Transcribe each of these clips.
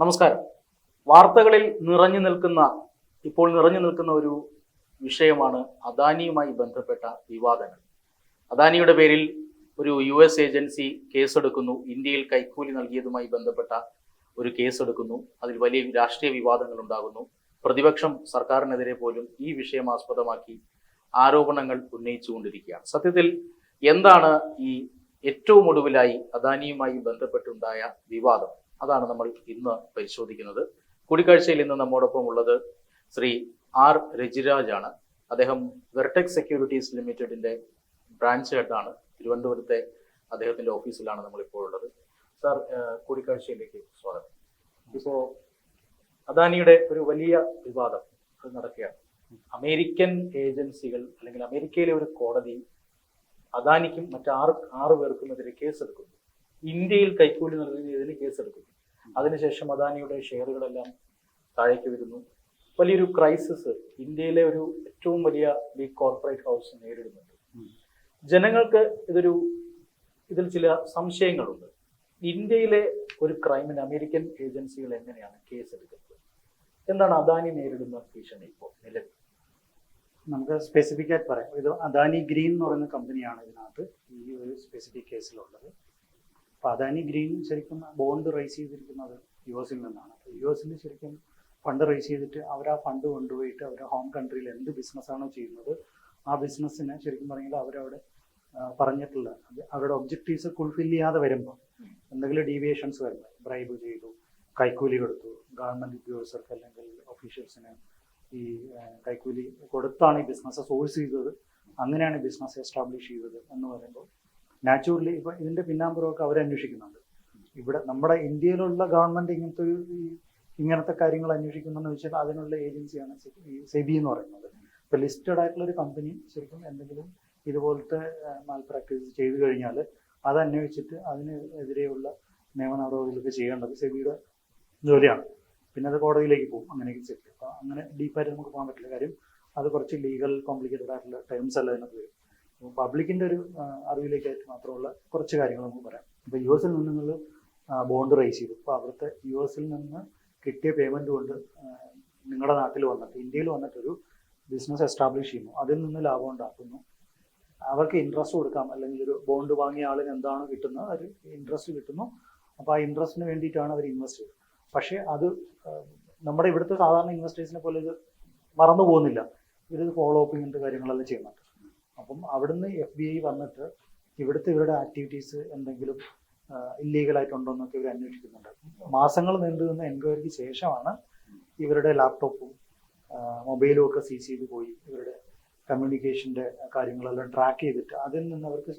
നമസ്കാരം. വാർത്തകളിൽ നിറഞ്ഞു നിൽക്കുന്ന ഇപ്പോൾ നിറഞ്ഞു നിൽക്കുന്ന ഒരു വിഷയമാണ് അദാനിയുമായി ബന്ധപ്പെട്ട വിവാദങ്ങൾ. അദാനിയുടെ പേരിൽ ഒരു യു എസ് ഏജൻസി കേസെടുക്കുന്നു. ഇന്ത്യയിൽ കൈക്കൂലി നൽകിയതുമായി ബന്ധപ്പെട്ട ഒരു കേസെടുക്കുന്നു. അതിൽ വലിയ രാഷ്ട്രീയ വിവാദങ്ങൾ ഉണ്ടാകുന്നു. പ്രതിപക്ഷം സർക്കാരിനെതിരെ പോലും ഈ വിഷയം ആസ്പദമാക്കി ആരോപണങ്ങൾ ഉന്നയിച്ചുകൊണ്ടിരിക്കുകയാണ്. സത്യത്തിൽ എന്താണ് ഈ ഏറ്റവും ഒടുവിലായി അദാനിയുമായി ബന്ധപ്പെട്ടുണ്ടായ വിവാദം? അതാണ് നമ്മൾ ഇന്ന് പരിശോധിക്കുന്നത്. കൂടിക്കാഴ്ചയിൽ ഇന്ന് നമ്മോടൊപ്പം ഉള്ളത് ശ്രീ ആർ രജിരാജ് ആണ് അദ്ദേഹം വെർടെക് സെക്യൂരിറ്റീസ് ലിമിറ്റഡിന്റെ ബ്രാഞ്ച് ഹെഡാണ്. തിരുവനന്തപുരത്തെ അദ്ദേഹത്തിന്റെ ഓഫീസിലാണ് നമ്മൾ ഇപ്പോൾ ഉള്ളത്. സാർ കൂടിക്കാഴ്ചയിലേക്ക് സ്വാഗതം. ഇപ്പോ അദാനിയുടെ ഒരു വലിയ വിവാദം അത് നടക്കുകയാണ്. അമേരിക്കൻ ഏജൻസികൾ അല്ലെങ്കിൽ അമേരിക്കയിലെ ഒരു കോടതി അദാനിക്കും മറ്റാറ് ആറ് പേർക്കും എതിരെ കേസെടുക്കുന്നു. ഇന്ത്യയിൽ കൈക്കൂലി നൽകുന്നതിന് കേസെടുക്കുന്നു. അതിനുശേഷം അദാനിയുടെ ഷെയറുകളെല്ലാം താഴേക്ക് വരുന്നു. വലിയൊരു ക്രൈസിസ് ഇന്ത്യയിലെ ഒരു ഏറ്റവും വലിയ ബിഗ് കോർപ്പറേറ്റ് ഹൗസ് നേരിടുന്നുണ്ട്. ജനങ്ങൾക്ക് ഇതൊരു ഇതിൽ ചില സംശയങ്ങളുണ്ട്. ഇന്ത്യയിലെ ഒരു ക്രൈമിന് അമേരിക്കൻ ഏജൻസികൾ എങ്ങനെയാണ് കേസ് എടുക്കുന്നത്? എന്താണ് അദാനി നേരിടുന്ന ഭീഷണി ഇപ്പോൾ നിലവിൽ? നമുക്ക് സ്പെസിഫിക് ആയിട്ട് പറയാം. ഇത് അദാനി ഗ്രീൻ എന്ന് പറയുന്ന കമ്പനിയാണ് ഇതിനകത്ത് ഈ ഒരു സ്പെസിഫിക് കേസിലുള്ളത് അപ്പോൾ അദാനി ഗ്രീൻ ശരിക്കും ബോണ്ട് റൈസ് ചെയ്തിരിക്കുന്നത് യു എസിൽ നിന്നാണ്. യു എസിൽ ശരിക്കും ഫണ്ട് റൈസ് ചെയ്തിട്ട് അവർ ആ ഫണ്ട് കൊണ്ടുപോയിട്ട് അവർ ഹോം കൺട്രിയിൽ എന്ത് ബിസിനസ്സാണോ ചെയ്യുന്നത് ആ ബിസിനസ്സിനെ ശരിക്കും പറഞ്ഞാൽ അവരവിടെ പറഞ്ഞിട്ടുള്ള അവരുടെ ഒബ്ജക്റ്റീവ്സ് ഫുൾഫിൽ ചെയ്യാതെ വരുമ്പോൾ എന്തെങ്കിലും ഡീവിയേഷൻസ് വരുമ്പോൾ ബ്രൈബ് ചെയ്തു കൈക്കൂലി കൊടുത്തു ഗവൺമെന്റ് ഉദ്യോഗസ്ഥർക്ക് അല്ലെങ്കിൽ ഒഫീഷ്യൽസിന് ഈ കൈക്കൂലി കൊടുത്താണ് ഈ ബിസിനസ് സോഴ്സ് ചെയ്തത്. അങ്ങനെയാണ് ബിസിനസ് എസ്റ്റാബ്ലിഷ് ചെയ്തത് എന്ന് പറയുമ്പോൾ നാച്ചുറലി ഇപ്പൊ ഇതിന്റെ പിന്നാമ്പുറമൊക്കെ അവർ അന്വേഷിക്കുന്നുണ്ട്. ഇവിടെ നമ്മുടെ ഇന്ത്യയിലുള്ള ഗവൺമെന്റ് ഇങ്ങനത്തെ ഒരു ഇങ്ങനത്തെ കാര്യങ്ങൾ അന്വേഷിക്കുന്നെന്ന് വെച്ചാൽ അതിനുള്ള ഏജൻസിയാണ് സെബി എന്ന് പറയുന്നത്. ഇപ്പൊ ലിസ്റ്റഡ് ആയിട്ടുള്ള ഒരു കമ്പനി ശരിക്കും എന്തെങ്കിലും ഇതുപോലത്തെ മാൽ പ്രാക്ടീസ് ചെയ്തു കഴിഞ്ഞാൽ അത് അന്വേഷിച്ചിട്ട് അതിനെതിരെയുള്ള നിയമ നടപടികളൊക്കെ ചെയ്യേണ്ടത് സെബിയുടെ ജോലിയാണ്. പിന്നെ അത് കോടതിയിലേക്ക് പോകും അങ്ങനെയൊക്കെ ചെയ്യും. അപ്പോൾ അങ്ങനെ ഡീപ്പായിട്ട് നമുക്ക് പോകാൻ പറ്റില്ല. കാര്യം അത് കുറച്ച് ലീഗൽ കോംപ്ലിക്കേറ്റഡ് ആയിട്ടുള്ള ടേംസ് അല്ല അതിനകത്ത് വരും അപ്പോൾ പബ്ലിക്കിന്റെ ഒരു അറിവിലേക്കായിട്ട് മാത്രമുള്ള കുറച്ച് കാര്യങ്ങൾ നമുക്ക് പറയാം. ഇപ്പൊ യു എസിൽ നിന്ന് നിങ്ങൾ ബോണ്ട് റേസ് ചെയ്തു. അപ്പോൾ അവിടുത്തെ യു എസിൽ നിന്ന് കിട്ടിയ പേയ്മെന്റ് കൊണ്ട് നിങ്ങളുടെ നാട്ടിൽ വന്നിട്ട് ഇന്ത്യയിൽ വന്നിട്ടൊരു ബിസിനസ് എസ്റ്റാബ്ലിഷ് ചെയ്യുന്നു. അതിൽ നിന്ന് ലാഭം ഉണ്ടാക്കുന്നു. അവർക്ക് ഇൻട്രസ്റ്റ് കൊടുക്കാം. അല്ലെങ്കിൽ ഒരു ബോണ്ട് വാങ്ങിയ ആളിന് എന്താണ് കിട്ടുന്നത് ഒരു ഇൻട്രസ്റ്റ് കിട്ടുന്നു. അപ്പോൾ ആ ഇൻട്രസ്റ്റിന് വേണ്ടിയിട്ടാണ് അവർ ഇൻവെസ്റ്റ് ചെയ്യുന്നത്. പക്ഷേ അത് നമ്മുടെ ഇവിടുത്തെ സാധാരണ ഇൻവെസ്റ്റേഴ്സിനെ പോലെ ഇത് മറന്നു പോകുന്നില്ല. ഇത് ഫോളോ ഇങ്ങനത്തെ കാര്യങ്ങളെല്ലാം ചെയ്യുന്നുണ്ട് അപ്പം അവിടുന്ന് എഫ് ബി ഐ വന്നിട്ട് ഇവിടുത്തെ ഇവരുടെ ആക്ടിവിറ്റീസ് എന്തെങ്കിലും ഇല്ലീഗലായിട്ടുണ്ടോ എന്നൊക്കെ ഇവർ അന്വേഷിക്കുന്നുണ്ട്. മാസങ്ങൾ നീണ്ടു നിന്ന എൻക്വയറിക്ക് ശേഷമാണ് ഇവരുടെ ലാപ്ടോപ്പും മൊബൈലും ഒക്കെ സീസ് ചെയ്ത് പോയി ഇവരുടെ കമ്മ്യൂണിക്കേഷന്റെ കാര്യങ്ങളെല്ലാം ട്രാക്ക് ചെയ്തിട്ട് അതിൽ നിന്ന് അവർക്ക്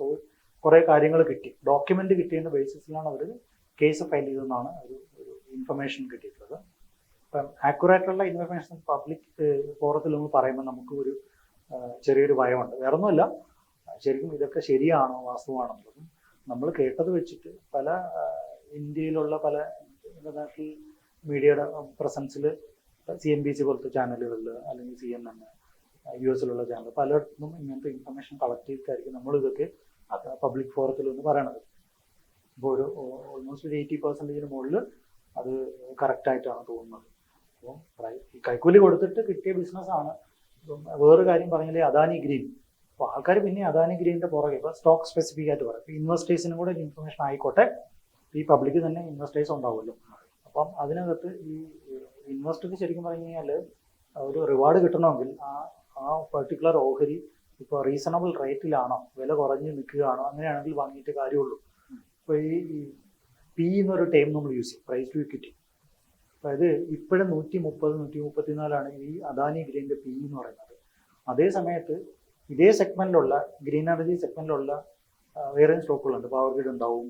കുറേ കാര്യങ്ങൾ കിട്ടി. ഡോക്യുമെന്റ് കിട്ടിയതിന്റെ ബേസിസിലാണ് അവർ കേസ് ഫയൽ ചെയ്തതെന്നാണ് ഒരു ഇൻഫർമേഷൻ കിട്ടിയിട്ടുള്ളത്. അപ്പം ആക്യുറേറ്റ് ഉള്ള ഇൻഫർമേഷൻ പബ്ലിക് ഫോറത്തിൽ നമ്മൾ പറയുമ്പോൾ നമുക്ക് ഒരു ചെറിയൊരു ഭയമുണ്ട്. വേറെ ഒന്നുമല്ല ശരിക്കും ഇതൊക്കെ ശരിയാണോ? വാസ്തവമാണെന്നുള്ളതും നമ്മൾ കേട്ടത് വെച്ചിട്ട് പല ഇന്ത്യയിലുള്ള പല ഇന്റർനാഷണൽ മീഡിയയുടെ പ്രസൻസിൽ സി എം ബി സി പോലത്തെ ചാനലുകളിൽ അല്ലെങ്കിൽ സി എൻ എൻ യു എസിലുള്ള ചാനൽ പലയിടത്തും ഇങ്ങനത്തെ ഇൻഫർമേഷൻ കളക്ട് ചെയ്തിട്ടായിരിക്കും നമ്മൾ ഇതൊക്കെ പബ്ലിക് ഫോറത്തിൽ ഒന്ന് പറയണത്. ഇപ്പോൾ ഒരു ഓൾമോസ്റ്റ് ഒരു എയ്റ്റി പെർസെന്റേജിന് മുകളിൽ അത് കറക്റ്റായിട്ടാണ് തോന്നുന്നത്. അപ്പോൾ കൈക്കൂലി കൊടുത്തിട്ട് കിട്ടിയ ബിസിനസ്സാണ് ഇപ്പം വേറൊരു കാര്യം പറഞ്ഞാൽ അദാനി ഗ്രീൻ. അപ്പോൾ ആൾക്കാർ പിന്നെ അദാനി ഗ്രീനിന്റെ പുറകെ ഇപ്പോൾ സ്റ്റോക്ക് സ്പെസിഫിക് ആയിട്ട് പറയും. ഇൻവെസ്റ്റേഴ്സിനും കൂടെ ഇൻഫർമേഷൻ ആയിക്കോട്ടെ ഈ പബ്ലിക് തന്നെ ഇൻവെസ്റ്റേഴ്സ് ഉണ്ടാവുമല്ലോ. അപ്പം അതിനകത്ത് ഈ ഇൻവെസ്റ്റർക്ക് ശരിക്കും പറഞ്ഞു കഴിഞ്ഞാൽ ഒരു റിവാർഡ് കിട്ടണമെങ്കിൽ ആ ആ പെർട്ടിക്കുലർ ഓഹരി ഇപ്പൊ റീസണബിൾ റേറ്റിലാണോ വില കുറഞ്ഞ് നിൽക്കുകയാണോ അങ്ങനെയാണെങ്കിൽ വാങ്ങിയിട്ട് കാര്യമുള്ളൂ. ഇപ്പോൾ ഈ പി എന്നൊരു ടൈം നമ്മൾ യൂസ് ചെയ്യും പ്രൈസ് ടു ഇക്വിറ്റി അതായത് ഇപ്പോഴും നൂറ്റി മുപ്പത് നൂറ്റി മുപ്പത്തിനാലാണ് ഈ അദാനി ഗ്രീന്റെ പി എന്ന് പറയുന്നത്. അതേ സമയത്ത് ഇതേ സെഗ്മെന്റിലുള്ള ഗ്രീൻ എനർജി സെഗ്മെന്റിലുള്ള വേറെ സ്റ്റോക്കുകളുണ്ട്. പവർ ഗ്രിഡ് ഉണ്ടാവും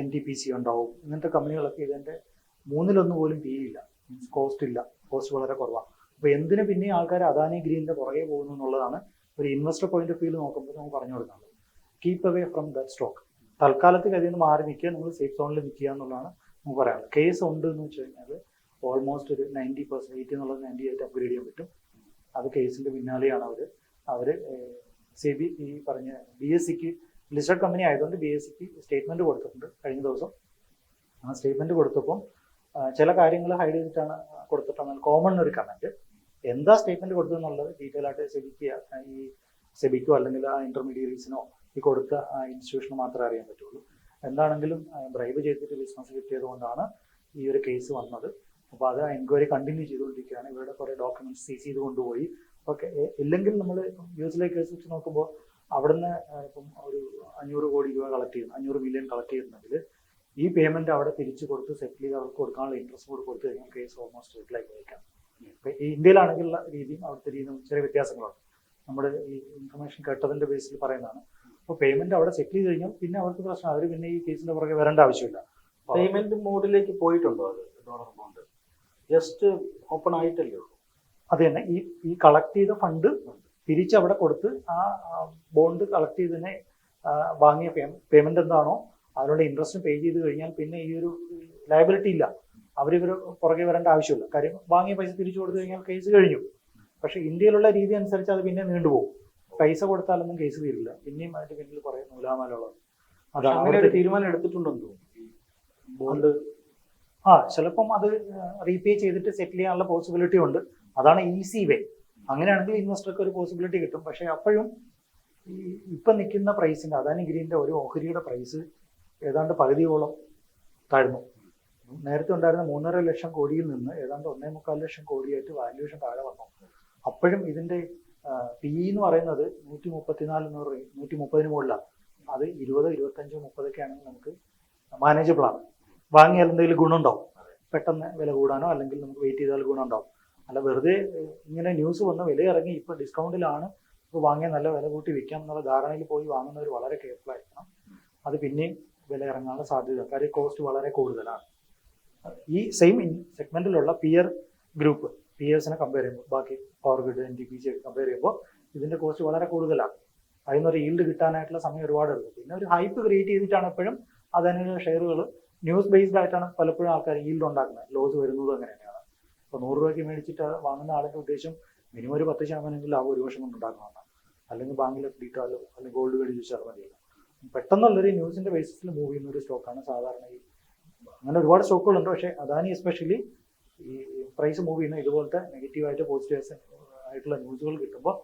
എൻ ടി പി സി ഉണ്ടാവും ഇങ്ങനത്തെ കമ്പനികളൊക്കെ ഇതിന്റെ മൂന്നിലൊന്നും പോലും പി ഇല്ല. മീൻസ് കോസ്റ്റ് ഇല്ല. കോസ്റ്റ് വളരെ കുറവാണ് അപ്പോൾ എന്തിനു പിന്നെ ആൾക്കാർ അദാനി ഗ്രീനിന്റെ പുറകെ പോകുന്നു എന്നുള്ളതാണ് ഒരു ഇൻവെസ്റ്റർ പോയിന്റ് ഓഫ് വ്യൂ നോക്കുമ്പോൾ നമുക്ക് പറഞ്ഞു കൊടുക്കുന്നത്. Keep away from that stock തൽക്കാലത്തേക്ക് അതിൽ നിന്ന് മാറി നിൽക്കുക നിങ്ങൾ സേഫ് സോണിൽ നിൽക്കുക എന്നുള്ളതാണ് നമുക്ക് പറയാം. കേസ് ഉണ്ട് എന്ന് വെച്ച് കഴിഞ്ഞാൽ ഓൾമോസ്റ്റ് ഒരു നയന്റി പെർസെന്റ് എയ്റ്റി എന്നുള്ളത് നയന്റി എയ്റ്റ് അപ്ഗ്രേഡ് ചെയ്യാൻ പറ്റും. അത് കേസിന്റെ പിന്നാലെയാണ് അവർ അവർ സി ബി ഈ പറഞ്ഞ ബി എസ് സിക്ക് ലിസ്റ്റഡ് കമ്പനി ആയതുകൊണ്ട് ബി എസ് സിക്ക് സ്റ്റേറ്റ്മെന്റ് കൊടുത്തിട്ടുണ്ട് കഴിഞ്ഞ ദിവസം. ആ സ്റ്റേറ്റ്മെന്റ് കൊടുത്തപ്പം ചില കാര്യങ്ങൾ ഹൈഡ് ചെയ്തിട്ടാണ് കൊടുത്തിട്ടാണ് കോമൺ ഒരു കമന്റ് എന്താ സ്റ്റേറ്റ്മെന്റ് കൊടുത്തതെന്നുള്ളത് ഡീറ്റെയിൽ ആയിട്ട് സെബിക്ക് ഈ സെബിക്കോ അല്ലെങ്കിൽ ആ ഇന്റർമീഡിയറീസിനോ ഈ കൊടുത്ത ഇൻസ്റ്റിറ്റ്യൂഷന് മാത്രമേ അറിയാൻ പറ്റുള്ളൂ. എന്താണെങ്കിലും ബ്രൈബ് ചെയ്തിട്ട് ബിസിനസ് കിട്ടിയത് കൊണ്ടാണ് ഈ ഒരു കേസ് വന്നത്. അപ്പോൾ അത് എൻക്വയറി കണ്ടിന്യൂ ചെയ്തുകൊണ്ടിരിക്കുകയാണ്. ഇവരുടെ കുറേ ഡോക്യുമെന്റ്സ് സീസ് ചെയ്ത് കൊണ്ടുപോയി. ഓക്കെ ഇല്ലെങ്കിൽ നമ്മൾ യു കേസ് വെച്ച് നോക്കുമ്പോൾ അവിടുന്ന് ഇപ്പം ഒരു അഞ്ഞൂറ് കോടി രൂപ കളക്ട് ചെയ്യുന്നു അഞ്ഞൂറ് മില്യൺ കളക്ട് ചെയ്യുന്നുണ്ടെങ്കിൽ ഈ പേയ്മെന്റ് അവിടെ തിരിച്ചു കൊടുത്ത് സെറ്റിൽ ചെയ്ത് അവർക്ക് കൊടുക്കാനുള്ള ഇൻട്രസ്റ്റ് കൂടെ കൊടുത്തു കഴിഞ്ഞാൽ കേസ് ഓൾമോസ്റ്റ് സെറ്റിലായി വയ്ക്കാം ഇന്ത്യയിലാണെങ്കിലുള്ള രീതിയും അവിടുത്തെ രീതിയും ചെറിയ വ്യത്യാസങ്ങളുണ്ട്. നമ്മുടെ ഈ ഇൻഫർമേഷൻ കേട്ടതിന്റെ ബേസിൽ പറയുന്നതാണ്. അപ്പോൾ പേയ്മെന്റ് അവിടെ സെറ്റ് ചെയ്ത് കഴിഞ്ഞാൽ പിന്നെ അവർക്ക് പ്രശ്നം. അവർ പിന്നെ ഈ കേസിന്റെ പുറകെ വരേണ്ട ആവശ്യമില്ല. പേയ്മെന്റ് മോഡിലേക്ക് പോയിട്ടുണ്ടോ അത്? ഡോളർ ബോണ്ട് ജസ്റ്റ് ഓപ്പൺ ആയിട്ടല്ലേ ഉള്ളൂ. അത് തന്നെ. ഈ ഈ കളക്ട് ചെയ്ത ഫണ്ട് തിരിച്ച് അവിടെ കൊടുത്ത് ആ ബോണ്ട് കളക്ട് ചെയ്തതിനെ വാങ്ങിയ പേയ്മെന്റ് എന്താണോ അവരുടെ ഇൻട്രസ്റ്റ് പേ ചെയ്ത് കഴിഞ്ഞാൽ പിന്നെ ഈ ഒരു ലയബിലിറ്റി ഇല്ല. അവരിവർ പുറകെ വരേണ്ട ആവശ്യമില്ല. കാര്യം വാങ്ങിയ പൈസ തിരിച്ചു കൊടുത്തു കഴിഞ്ഞാൽ കേസ് കഴിഞ്ഞു. പക്ഷെ ഇന്ത്യയിലുള്ള രീതി അനുസരിച്ച് അത് പിന്നെ നീണ്ടുപോകും. പൈസ കൊടുത്താലൊന്നും കേസ് തീരില്ല. പിന്നെയും അതിന്റെ പിന്നിൽ കുറെ നൂലാമാലകളാണ് അത് അങ്ങനെ ഒരു തീരുമാനം എടുത്തിട്ടുണ്ടെന്ന് തോന്നുന്നു. ബോണ്ട് ആ ചിലപ്പം അത് റീപേ ചെയ്തിട്ട് സെറ്റിൽ ചെയ്യാനുള്ള പോസിബിലിറ്റി ഉണ്ട്. അതാണ് ഈസി വേ അങ്ങനെയാണെങ്കിൽ ഇൻവെസ്റ്റർക്ക് ഒരു പോസിബിലിറ്റി കിട്ടും. പക്ഷെ അപ്പോഴും ഈ ഇപ്പം നിൽക്കുന്ന പ്രൈസിന്റെ അദാനി ഗ്രീന്റെ ഒരു ഓഹരിയുടെ പ്രൈസ് ഏതാണ്ട് പകുതിയോളം താഴ്ന്നു. നേരത്തെ ഉണ്ടായിരുന്ന മൂന്നര ലക്ഷം കോടിയിൽ നിന്ന് ഏതാണ്ട് ഒന്നേ മുക്കാൽ ലക്ഷം കോടിയായിട്ട് വാല്യുവേഷൻ താഴെ വന്നു. അപ്പോഴും ഇതിന്റെ പി എന്ന് പറയുന്നത് നൂറ്റി മുപ്പത്തിനാല് നൂറ് നൂറ്റി മുപ്പതിന് മുകളിലാണ്. അത് ഇരുപത് ഇരുപത്തഞ്ച് മുപ്പതൊക്കെ ആണെങ്കിൽ നമുക്ക് മാനേജബിൾ ആണ്. വാങ്ങിയാൽ എന്തെങ്കിലും ഗുണമുണ്ടാവും. പെട്ടെന്ന് വില കൂടാനോ അല്ലെങ്കിൽ നമുക്ക് വെയിറ്റ് ചെയ്താൽ ഗുണമുണ്ടാവും. അല്ല വെറുതെ ഇങ്ങനെ ന്യൂസ് വന്ന് വില ഇറങ്ങി ഇപ്പൊ ഡിസ്കൗണ്ടിലാണ് ഇപ്പോൾ വാങ്ങിയാൽ നല്ല വില കൂട്ടി വിൽക്കാം എന്നുള്ള ധാരണയിൽ പോയി വാങ്ങുന്നവർ വളരെ കെയർഫുൾ ആയിരിക്കണം. അത് പിന്നെയും വില ഇറങ്ങാനുള്ള സാധ്യത. കാര്യം കോസ്റ്റ് വളരെ കൂടുതലാണ്. ഈ സെയിം സെഗ്മെന്റിലുള്ള പിയർ ഗ്രൂപ്പ് പിയേഴ്സിനെ കമ്പയർ ചെയ്യുമ്പോൾ ബാക്കി power grid N D P G compare ചെയ്യുമ്പോൾ ഇതിന്റെ കോസ്റ്റ് വളരെ കൂടുതലാണ്. അതിൽ നിന്നൊരു ഈൽഡ് കിട്ടാനായിട്ടുള്ള സമയം ഒരുപാട് എടുക്കും പിന്നെ ഒരു ഹൈപ്പ് ക്രിയേറ്റ് ചെയ്തിട്ടാണ് എപ്പോഴും അതിനുള്ള ഷെയറുകൾ ന്യൂസ് ബേസ്ഡ് ആയിട്ടാണ് പലപ്പോഴും ആൾക്കാർ ഈൽഡ് ഉണ്ടാക്കുന്നത്. ലോസ് വരുന്നത് അങ്ങനെ തന്നെയാണ് ഇപ്പോൾ നൂറ് രൂപയ്ക്ക് മേടിച്ചിട്ട് വാങ്ങുന്ന ആളിന്റെ ഉദ്ദേശം മിനിമം ഒരു പത്ത് ശതമാനമെങ്കിലും ലാഭം ഒരു വർഷം കൊണ്ട് ഉണ്ടാക്കുന്നതാണ് അല്ലെങ്കിൽ ബാങ്കിൽ എഫ് ഡിട്ടാലോ അല്ലെങ്കിൽ ഗോൾഡ് മേടിച്ച് ചോദിച്ചാൽ മതിയല്ലോ. പെട്ടെന്നുള്ളൊരു ന്യൂസിന്റെ ബേസിസിൽ മൂവ് ചെയ്യുന്ന ഒരു സ്റ്റോക്കാണ് സാധാരണ ഈ അങ്ങനെ ഒരുപാട് സ്റ്റോക്കുകളുണ്ട് പക്ഷേ അദാനി എസ്പെഷ്യലി ഈ പ്രൈസ് മൂവ് ചെയ്യുന്ന ഇതുപോലത്തെ നെഗറ്റീവായിട്ട് പോസിറ്റീവ് ആയിട്ടുള്ള ന്യൂസുകൾ കിട്ടുമ്പോൾ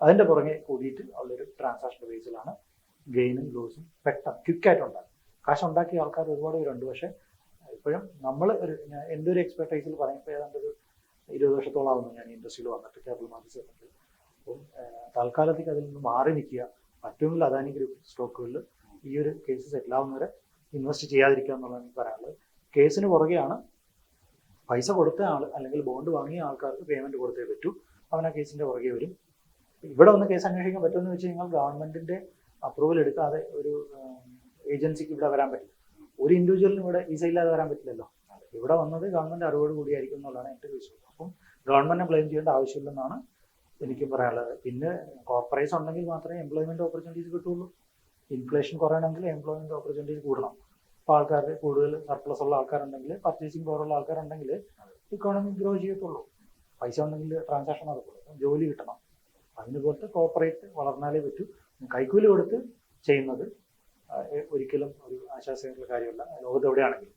അതിന്റെ പുറകെ കൂടിയിട്ട് ഉള്ളൊരു ട്രാൻസാക്ഷൻ ബേസിലാണ് ഗെയിനും ലോസും പെട്ടെന്ന് ക്വിക്കായിട്ട് ഉണ്ടാകും കാശ് ഉണ്ടാക്കിയ ആൾക്കാർ ഒരുപാട് പേരുണ്ട്. പക്ഷേ ഇപ്പോഴും നമ്മൾ ഒരു എന്റെ ഒരു എക്സ്പെർട്ടൈസിൽ പറയുമ്പോൾ ഏതാണ്ട് ഒരു ഇരുപത് വർഷത്തോളം ആവുന്നു ഞാൻ ഇൻഡസ്ട്രിയിൽ വന്നിട്ട് ക്യാപിറ്റൽ മാർക്കറ്റ് വന്നിട്ട്. അപ്പം താൽക്കാലത്തേക്ക് അതിൽ നിന്ന് മാറി നിൽക്കുക പറ്റുമെങ്കിൽ അദാനി ഗ്രൂപ്പ് സ്റ്റോക്കുകളിൽ ഈ ഒരു കേസ് സെറ്റിൽ ആവുന്നവരെ ഇൻവെസ്റ്റ് ചെയ്യാതിരിക്കുക എന്നുള്ളതാണ് എനിക്ക് പറയാനുള്ളത്. കേസിന് പുറകെയാണ് പൈസ കൊടുത്ത ആൾ അല്ലെങ്കിൽ ബോണ്ട് വാങ്ങിയ ആൾക്കാർക്ക് പേയ്മെന്റ് കൊടുത്തേ പറ്റൂ. അവൻ ആ കേസിന്റെ പുറകെ വരും. ഇവിടെ ഒന്ന് കേസ് അന്വേഷിക്കാൻ പറ്റുമെന്ന് വെച്ച് കഴിഞ്ഞാൽ ഗവൺമെന്റിന്റെ അപ്രൂവൽ എടുക്കാതെ ഒരു ഏജൻസിക്ക് ഇവിടെ വരാൻ പറ്റില്ല. ഒരു ഇൻഡിവിജ്വലിനും ഇവിടെ വിസ ഇല്ലാതെ വരാൻ പറ്റില്ലല്ലോ. ഇവിടെ വന്നത് ഗവൺമെന്റ് അറിവോട് കൂടിയായിരിക്കും എന്നുള്ളതാണ് എന്റെ വിശ്വാസം. അപ്പം ഗവൺമെന്റിനെ ബ്ലെയിം ചെയ്യേണ്ട ആവശ്യമില്ലെന്നാണ് എനിക്കും പറയാനുള്ളത്. പിന്നെ കോർപ്പറേറ്റ്സ് ഉണ്ടെങ്കിൽ മാത്രമേ എംപ്ലോയ്മെന്റ് ഓപ്പർച്യൂണിറ്റീസ് കിട്ടുള്ളൂ. ഇൻഫ്ലേഷൻ കുറയണമെങ്കിൽ എംപ്ലോയ്മെന്റ് ഓപ്പർച്യൂണിറ്റീസ് കൂടണം. അപ്പോൾ ആൾക്കാർ കൂടുതൽ സർപ്ലസ് ഉള്ള ആൾക്കാരുണ്ടെങ്കിൽ പർച്ചേസിങ് പവർ ഉള്ള ആൾക്കാരുണ്ടെങ്കിൽ ഇക്കോണമി ഗ്രോ ചെയ്യത്തുള്ളൂ. പൈസ ഉണ്ടെങ്കിൽ ട്രാൻസാക്ഷൻ നടക്കുള്ളൂ ജോലി കിട്ടണം. അതിന് കോപ്പറേറ്റ് കോർപ്പറേറ്റ് വളർന്നാലേ പറ്റൂ. കൈക്കൂലി കൊടുത്ത് ചെയ്യുന്നത് ഒരിക്കലും ഒരു ആശ്വാസമായിട്ടുള്ള കാര്യമല്ല. ലോകത്ത് എവിടെയാണെങ്കിലും.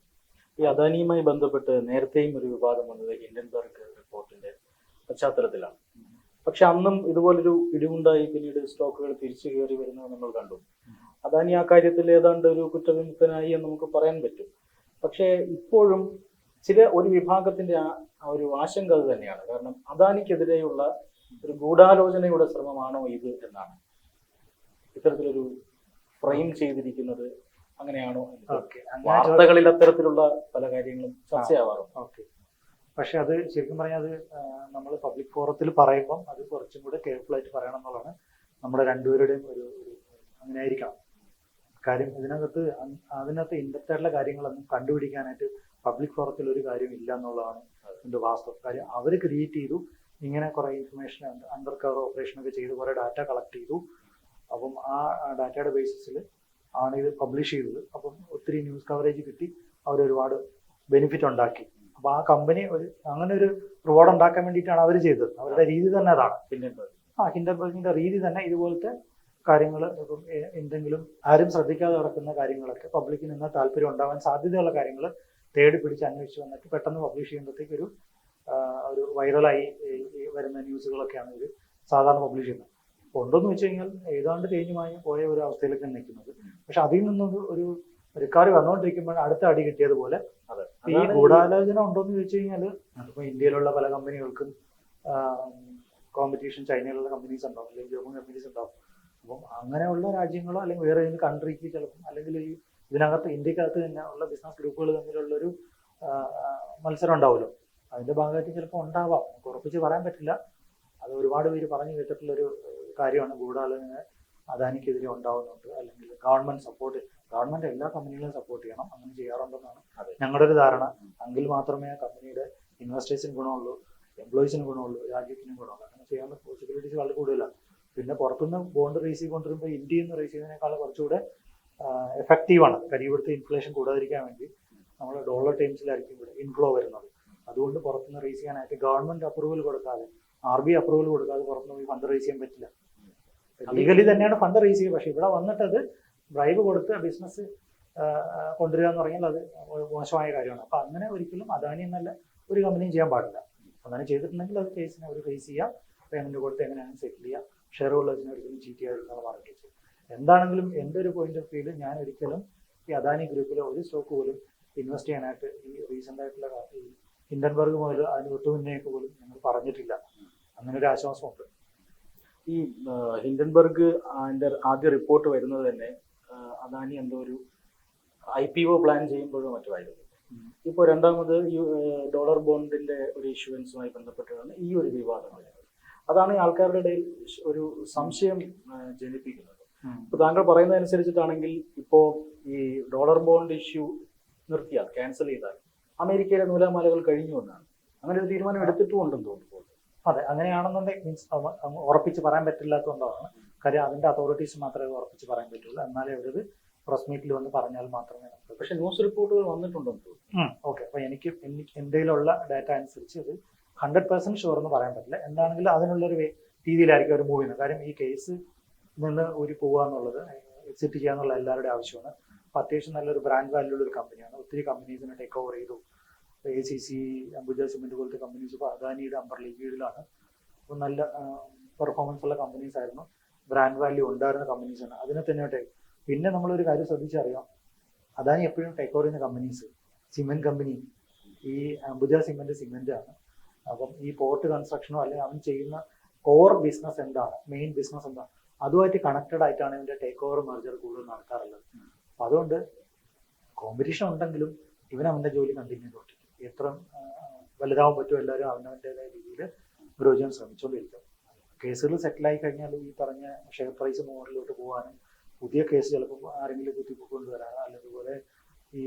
ഈ അദാനിയുമായി ബന്ധപ്പെട്ട് നേരത്തെയും ഒരു വിവാദം വന്നത് ഹിൻഡൻബർഗ് റിപ്പോർട്ടിന്റെ പശ്ചാത്തലത്തിലാണ്. പക്ഷെ അന്നും ഇതുപോലൊരു ഇടിവുണ്ടായി. പിന്നീട് സ്റ്റോക്കുകൾ തിരിച്ചു കയറി വരുന്നത് നമ്മൾ കണ്ടു. അദാനി ആ കാര്യത്തിൽ ഏതാണ്ട് ഒരു കുറ്റവിമുക്തനായി എന്ന് നമുക്ക് പറയാൻ പറ്റും. പക്ഷേ ഇപ്പോഴും ചില ഒരു വിഭാഗത്തിന്റെ ആ ഒരു ആശങ്ക അത് തന്നെയാണ്. കാരണം അദാനിക്കെതിരെയുള്ള ഒരു ഗൂഢാലോചനയുടെ ശ്രമമാണോ ഇത് എന്നാണ്. ഇത്തരത്തിലൊരു ഫ്രെയിം ചെയ്തിരിക്കുന്നത് അങ്ങനെയാണോ വാർത്തകളിൽ അത്തരത്തിലുള്ള പല കാര്യങ്ങളും ചർച്ചയാവാറുണ്ട്. ഓക്കെ. പക്ഷെ അത് ശരിക്കും പറഞ്ഞാൽ അത് നമ്മൾ പബ്ലിക് ഫോറത്തിൽ പറയുമ്പം അത് കുറച്ചും കൂടെ കെയർഫുൾ ആയിട്ട് പറയണം എന്നുള്ളതാണ് നമ്മുടെ രണ്ടുപേരുടെയും ഒരു അങ്ങനെ ആയിരിക്കണം. കാര്യം ഇതിനകത്ത് അതിനകത്ത് ഇൻഡെപ്റ്റ് ആയിട്ടുള്ള കാര്യങ്ങളൊന്നും കണ്ടുപിടിക്കാനായിട്ട് പബ്ലിക് ഫോറത്തിൽ ഒരു കാര്യം ഇല്ല എന്നുള്ളതാണ് എന്റെ വാസ്തവം. കാര്യം അവർ ക്രിയേറ്റ് ചെയ്തു ഇങ്ങനെ കുറേ ഇൻഫർമേഷൻ അണ്ടർ കവർ ഓപ്പറേഷൻ ഒക്കെ ചെയ്ത് കുറേ ഡാറ്റ കളക്ട് ചെയ്തു. അപ്പം ആ ഡാറ്റയുടെ ബേസിസിൽ ആണ് ഇത് പബ്ലിഷ് ചെയ്തത്. അപ്പം ഒത്തിരി ന്യൂസ് കവറേജ് കിട്ടി. അവർ ഒരുപാട് ബെനിഫിറ്റ് ഉണ്ടാക്കി. അപ്പൊ ആ കമ്പനി ഒരു അങ്ങനെ ഒരു റിവാർഡ് ഉണ്ടാക്കാൻ വേണ്ടിയിട്ടാണ് അവർ ചെയ്തത്. അവരുടെ രീതി തന്നെ അതാണ്. ഹിൻഡൻബർഗ് ആ ഹിൻഡൻബർഗിന്റെ രീതി തന്നെ ഇതുപോലത്തെ കാര്യങ്ങൾ ഇപ്പം എന്തെങ്കിലും ആരും ശ്രദ്ധിക്കാതെ നടക്കുന്ന കാര്യങ്ങളൊക്കെ പബ്ലിക്കിന് നിന്ന് താല്പര്യം ഉണ്ടാവാൻ സാധ്യതയുള്ള കാര്യങ്ങൾ തേടി പിടിച്ച് അന്വേഷിച്ച് വന്നിട്ട് പെട്ടെന്ന് പബ്ലിഷ് ചെയ്യുമ്പോഴത്തേക്ക് ഒരു ഒരു വൈറലായി വരുന്ന ന്യൂസുകളൊക്കെയാണ് ഇവർ സാധാരണ പബ്ലിഷ് ചെയ്യുന്നത്. ഉണ്ടോന്ന് വെച്ച് കഴിഞ്ഞാൽ ഏതാണ്ട് തേഞ്ഞുമായി പോയ ഒരു അവസ്ഥയിലേക്ക് നിൽക്കുന്നത്. പക്ഷെ അതിൽ നിന്നൊരു ഒരു റിക്കവറി വന്നുകൊണ്ടിരിക്കുമ്പോൾ അടുത്ത അടി കിട്ടിയതുപോലെ അതെ. ഈ ഗൂഢാലോചന ഉണ്ടോന്ന് ചോദിച്ചു കഴിഞ്ഞാൽ അതിപ്പോ ഇന്ത്യയിലുള്ള പല കമ്പനികൾക്കും കോമ്പറ്റീഷൻ ചൈനയിലുള്ള കമ്പനീസ് ഉണ്ടാവും അല്ലെങ്കിൽ ജർമ്മൻ കമ്പനീസ് ഉണ്ടാവും. അപ്പം അങ്ങനെയുള്ള രാജ്യങ്ങളോ അല്ലെങ്കിൽ വേറെ ഏതെങ്കിലും കൺട്രിക്ക് ചിലപ്പം അല്ലെങ്കിൽ ഈ ഇതിനകത്ത് ഇന്ത്യക്കകത്ത് തന്നെ ഉള്ള ബിസിനസ് ഗ്രൂപ്പുകൾ തമ്മിലുള്ളൊരു മത്സരം ഉണ്ടാവുമല്ലോ. അതിന്റെ ഭാഗമായിട്ട് ചിലപ്പോൾ ഉണ്ടാവാം. നമുക്ക് ഉറപ്പിച്ച് പറയാൻ പറ്റില്ല. അത് ഒരുപാട് പേര് പറഞ്ഞു കേട്ടിട്ടുള്ളൊരു കാര്യമാണ്. ഗൂഢാലോചന അദാനിക്കെതിരെ ഉണ്ടാവുന്നുണ്ട്. അല്ലെങ്കിൽ ഗവൺമെന്റ് സപ്പോർട്ട് ഗവൺമെന്റ് എല്ലാ കമ്പനികളെയും സപ്പോർട്ട് ചെയ്യണം. അങ്ങനെ ചെയ്യാറുണ്ടെന്നാണ് അതെ. ഞങ്ങളുടെ ഒരു ധാരണ. എങ്കിൽ മാത്രമേ ആ കമ്പനിയുടെ ഇൻവെസ്റ്റേഴ്സിന് ഗുണമുള്ളൂ എംപ്ലോയീസിന് ഗുണമുള്ളൂ രാജ്യത്തിനും ഗുണമുള്ളൂ. അങ്ങനെ ചെയ്യാനുള്ള പോസിബിലിറ്റീസ് വളരെ കൂടുതലാണ്. പിന്നെ പുറത്തുനിന്ന് ബോണ്ട് റേസ് ചെയ്തുകൊണ്ടിരുമ്പോൾ ഇന്ത്യയിൽ നിന്ന് റേസ് ചെയ്യുന്നതിനേക്കാൾ കുറച്ചുകൂടെ എഫക്റ്റീവാണ് കാര്യം ഇവിടുത്തെ ഇൻഫ്ലേഷൻ കൂടാതിരിക്കാൻ വേണ്ടി നമ്മൾ ഡോളർ ടൈംസിലായിരിക്കും ഇവിടെ ഇൻഫ്ലോ വരുന്നത്. അതുകൊണ്ട് പുറത്തുനിന്ന് റേസ് ചെയ്യാനായിട്ട് ഗവൺമെന്റ് അപ്രൂവൽ കൊടുക്കാതെ ആർ ബി അപ്രൂവൽ കൊടുക്കാതെ പുറത്തുനിന്ന് പോയി ഫണ്ട് റേസ് ചെയ്യാൻ പറ്റില്ല. ലീഗലി തന്നെയാണ് ഫണ്ട് റേസ് ചെയ്യുക. പക്ഷെ ഇവിടെ വന്നിട്ട് അത് ബ്രൈബ് കൊടുത്ത് ബിസിനസ് കൊണ്ടുവരിക എന്ന് പറഞ്ഞാൽ അത് മോശമായ കാര്യമാണ്. അപ്പൊ അങ്ങനെ ഒരിക്കലും അദാനി എന്നല്ല ഒരു കമ്പനിയും ചെയ്യാൻ പാടില്ല. അങ്ങനെ ചെയ്തിട്ടുണ്ടെങ്കിൽ അത് കേസിനെ അവർ ഫേസ് ചെയ്യാം. പേയ്മെന്റ് കൊടുത്ത് എങ്ങനെയാണ് സെറ്റിൽ ചെയ്യുക ഷെയർ ഹോൾഡേഴ്സിനെ ഒരിക്കലും ചീറ്റ് ചെയ്യാതിരിക്കാനുള്ള മാർക്കറ്റ് എന്താണെങ്കിലും എന്റെ ഒരു പോയിന്റ് ഓഫ് വ്യൂൽ ഞാൻ ഒരിക്കലും ഈ അദാനി ഗ്രൂപ്പിലെ ഒരു സ്റ്റോക്ക് പോലും ഇൻവെസ്റ്റ് ചെയ്യാനായിട്ട് ഈ റീസെന്റ് ആയിട്ടുള്ള ഈ ഹിൻഡൻബർഗ് മുതൽ അതിന് തൊട്ട് മുന്നേക്ക് പോലും ഞങ്ങൾ പറഞ്ഞിട്ടില്ല. അങ്ങനെ ഒരു ആശ്വാസമുണ്ട്. ഈ ഹിൻഡൻബർഗ് അതിന്റെ ആദ്യ റിപ്പോർട്ട് വരുന്നത് തന്നെ അദാനി എന്തോ ഒരു ഐ പി ഒ പ്ലാൻ ചെയ്യുമ്പോഴോ മറ്റുമായിരുന്നു ഇപ്പോൾ രണ്ടാമത് ഈ ഡോളർ ബോണ്ടിന്റെ ഒരു ഇഷ്യൂവൻസുമായി ബന്ധപ്പെട്ടാണ് ഈ ഒരു വിവാദം. വരുന്നത് അതാണ് ഈ ആൾക്കാരുടെ ഇടയിൽ ഒരു സംശയം ജനിപ്പിക്കുന്നത്. ഇപ്പൊ താങ്കൾ പറയുന്നതനുസരിച്ചിട്ടാണെങ്കിൽ ഇപ്പോ ഈ ഡോളർ ബോണ്ട് ഇഷ്യൂ നിർത്തിയാൽ ക്യാൻസൽ ചെയ്താൽ അമേരിക്കയിലെ നൂലാമാലകൾ കഴിഞ്ഞു എന്നാണ്. അങ്ങനെ ഒരു തീരുമാനം എടുത്തിട്ടുമുണ്ടെന്ന് തോന്നുന്നു. അതെ അങ്ങനെയാണെന്നുണ്ടെങ്കിൽ മീൻസ് ഉറപ്പിച്ച് പറയാൻ പറ്റില്ലാത്തതുകൊണ്ടാണ്. കാര്യം അതിന്റെ അതോറിറ്റീസ് മാത്രമേ ഉറപ്പിച്ച് പറയാൻ പറ്റുള്ളൂ. എന്നാലേ അവരത് പ്രസ് മീറ്റിൽ വന്ന് പറഞ്ഞാൽ മാത്രമേ നമുക്ക് പക്ഷെ ന്യൂസ് റിപ്പോർട്ടുകൾ വന്നിട്ടുണ്ടെന്ന് തോന്നുന്നു. ഓക്കെ. അപ്പൊ എനിക്ക് എനിക്ക് ഡാറ്റ അനുസരിച്ച് ഇത് ഹൺഡ്രഡ് പെർസെന്റ് ഷുവർ എന്ന് പറയാൻ പറ്റില്ല. എന്താണെങ്കിലും അതിനുള്ളൊരു രീതിയിലായിരിക്കും അവർ മൂവ് ചെയ്യുന്നത്. കാര്യം ഈ കേസ് നിന്ന് ഒരു പോവുക എന്നുള്ളത് എക്സിറ്റ് ചെയ്യുക എന്നുള്ള എല്ലാവരുടെയും ആവശ്യമാണ്. അപ്പം അത്യാവശ്യം നല്ലൊരു ബ്രാൻഡ് വാല്യൂ ഉള്ള ഒരു കമ്പനിയാണ് ഒത്തിരി കമ്പനീസിനെ ടേക്ക് ഓവർ ചെയ്തു. A C C Ambuja cement പോലത്തെ കമ്പനീസ് ഇപ്പോൾ അദാനിയുടെ അമ്പർലി കീഴിലാണ് അപ്പോൾ നല്ല പെർഫോമൻസ് ഉള്ള കമ്പനീസ് ആയിരുന്നു. ബ്രാൻഡ് വാല്യൂ ഉണ്ടായിരുന്ന കമ്പനീസ് ആണ്. അതിനെ തന്നെ ടേക്ക് പിന്നെ നമ്മളൊരു കാര്യം ശ്രദ്ധിച്ചറിയാം അദാനി എപ്പോഴും ടേക്ക് ഓവർ ചെയ്യുന്ന കമ്പനീസ് സിമെന്റ് കമ്പനി ഈ അംബുജ സിമെന്റ് സിമെന്റ് ആണ്. അപ്പം ഈ പോർട്ട് കൺസ്ട്രക്ഷനോ അല്ലെങ്കിൽ അവൻ ചെയ്യുന്ന കോർ ബിസിനസ് എന്താണ്? മെയിൻ ബിസിനസ് എന്താണ്? അതുമായിട്ട് കണക്റ്റഡ് ആയിട്ടാണ് ഇവന്റെ ടേക്ക് ഓവർ മെർജർ കൂടുതൽ നടക്കാറുള്ളത് അപ്പൊ അതുകൊണ്ട് കോമ്പറ്റീഷൻ ഉണ്ടെങ്കിലും ഇവൻ അവന്റെ ജോലി കണ്ടിന്യൂ ചെയ്തോട്ടെ. എത്ര വലുതാവാൻ പറ്റുമോ എല്ലാവരും അവനവന്റെതായ രീതിയിൽ ഗ്രോ ചെയ്യാൻ ശ്രമിച്ചുകൊണ്ടിരിക്കും കേസുകൾ സെറ്റിലായി കഴിഞ്ഞാൽ ഈ പറഞ്ഞ ഷെയർ പ്രൈസ് മുകളിലോട്ട് പോകാനും പുതിയ കേസ് ചിലപ്പോൾ ആരെങ്കിലും കുത്തിക്കൊണ്ടുവരാനോ അല്ലെങ്കിൽ ഈ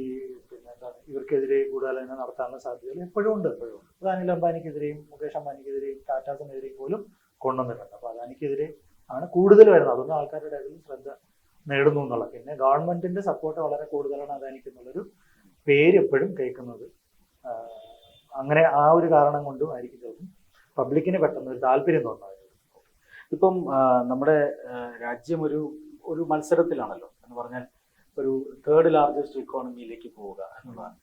പിന്നെ എന്താണ് ഇവർക്കെതിരെ ഗൂഢാലോചന നടത്താനുള്ള സാധ്യതകൾ എപ്പോഴും ഉണ്ട്. എപ്പോഴും അത് അനിൽ അംബാനിക്കെതിരെയും മുകേഷ് അംബാനിക്കെതിരെയും ടാറ്റാസിനെതിരെയും പോലും കൊണ്ടുവന്നിട്ടുണ്ട്. അപ്പോൾ അദാനിക്കെതിരെ ആണ് കൂടുതൽ വരുന്നത്. അതൊന്നും ആൾക്കാരുടെ ഇടയിൽ ശ്രദ്ധ നേടുന്നു എന്നുള്ളത്. പിന്നെ ഗവൺമെന്റിന്റെ സപ്പോർട്ട് വളരെ കൂടുതലാണ് അദാനിക്ക് എന്നുള്ളൊരു പേര് എപ്പോഴും കേൾക്കുന്നത്. അങ്ങനെ ആ ഒരു കാരണം കൊണ്ടും ആയിരിക്കും ചിലപ്പം പബ്ലിക്കിന് പെട്ടെന്ന് ഒരു താല്പര്യം തോന്നുന്നത് ഇപ്പം നമ്മുടെ രാജ്യം ഒരു ഒരു മത്സരത്തിലാണല്ലോ എന്ന് പറഞ്ഞാൽ ഒരു തേർഡ് ലാർജസ്റ്റ് ഇക്കോണമിയിലേക്ക് പോവുക എന്നുള്ളതാണ്.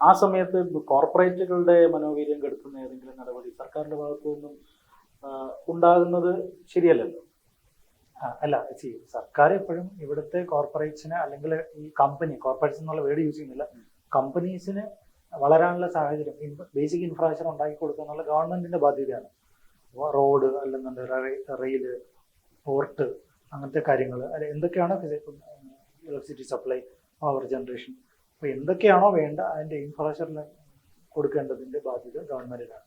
ആ സമയത്ത് കോർപ്പറേറ്റുകളുടെ മനോവീര്യം കെടുത്തുന്ന ഏതെങ്കിലും നടപടി സർക്കാരിന്റെ ഭാഗത്തു നിന്നും ഉണ്ടാകുന്നത് ശരിയല്ലല്ലോ? അല്ല സി സർക്കാർ എപ്പോഴും ഇവിടുത്തെ കോർപ്പറേറ്റ്സിന് അല്ലെങ്കിൽ ഈ കമ്പനി കോർപ്പറേറ്റ്സ് എന്നുള്ള വേർഡ് യൂസ് ചെയ്യുന്നില്ല. കമ്പനീസിന് വളരാനുള്ള സാഹചര്യം ബേസിക് ഇൻഫ്രാസ്ട്രക്ചർ ഉണ്ടാക്കി കൊടുക്കുക എന്നുള്ള ഗവൺമെന്റിന്റെ ബാധ്യതയാണ്. റോഡ് അല്ലെന്നുണ്ട് റെയിൽ പോർട്ട് അങ്ങനത്തെ കാര്യങ്ങൾ അല്ലെ എന്തൊക്കെയാണോ ഇലക്ട്രിസിറ്റി സപ്ലൈ പവർ ജനറേഷൻ അപ്പോൾ എന്തൊക്കെയാണോ വേണ്ട അതിന്റെ ഇൻഫ്രാസ്ട്രക്ചറിന് കൊടുക്കേണ്ടതിന്റെ ബാധ്യത ഗവൺമെന്റിനാണ്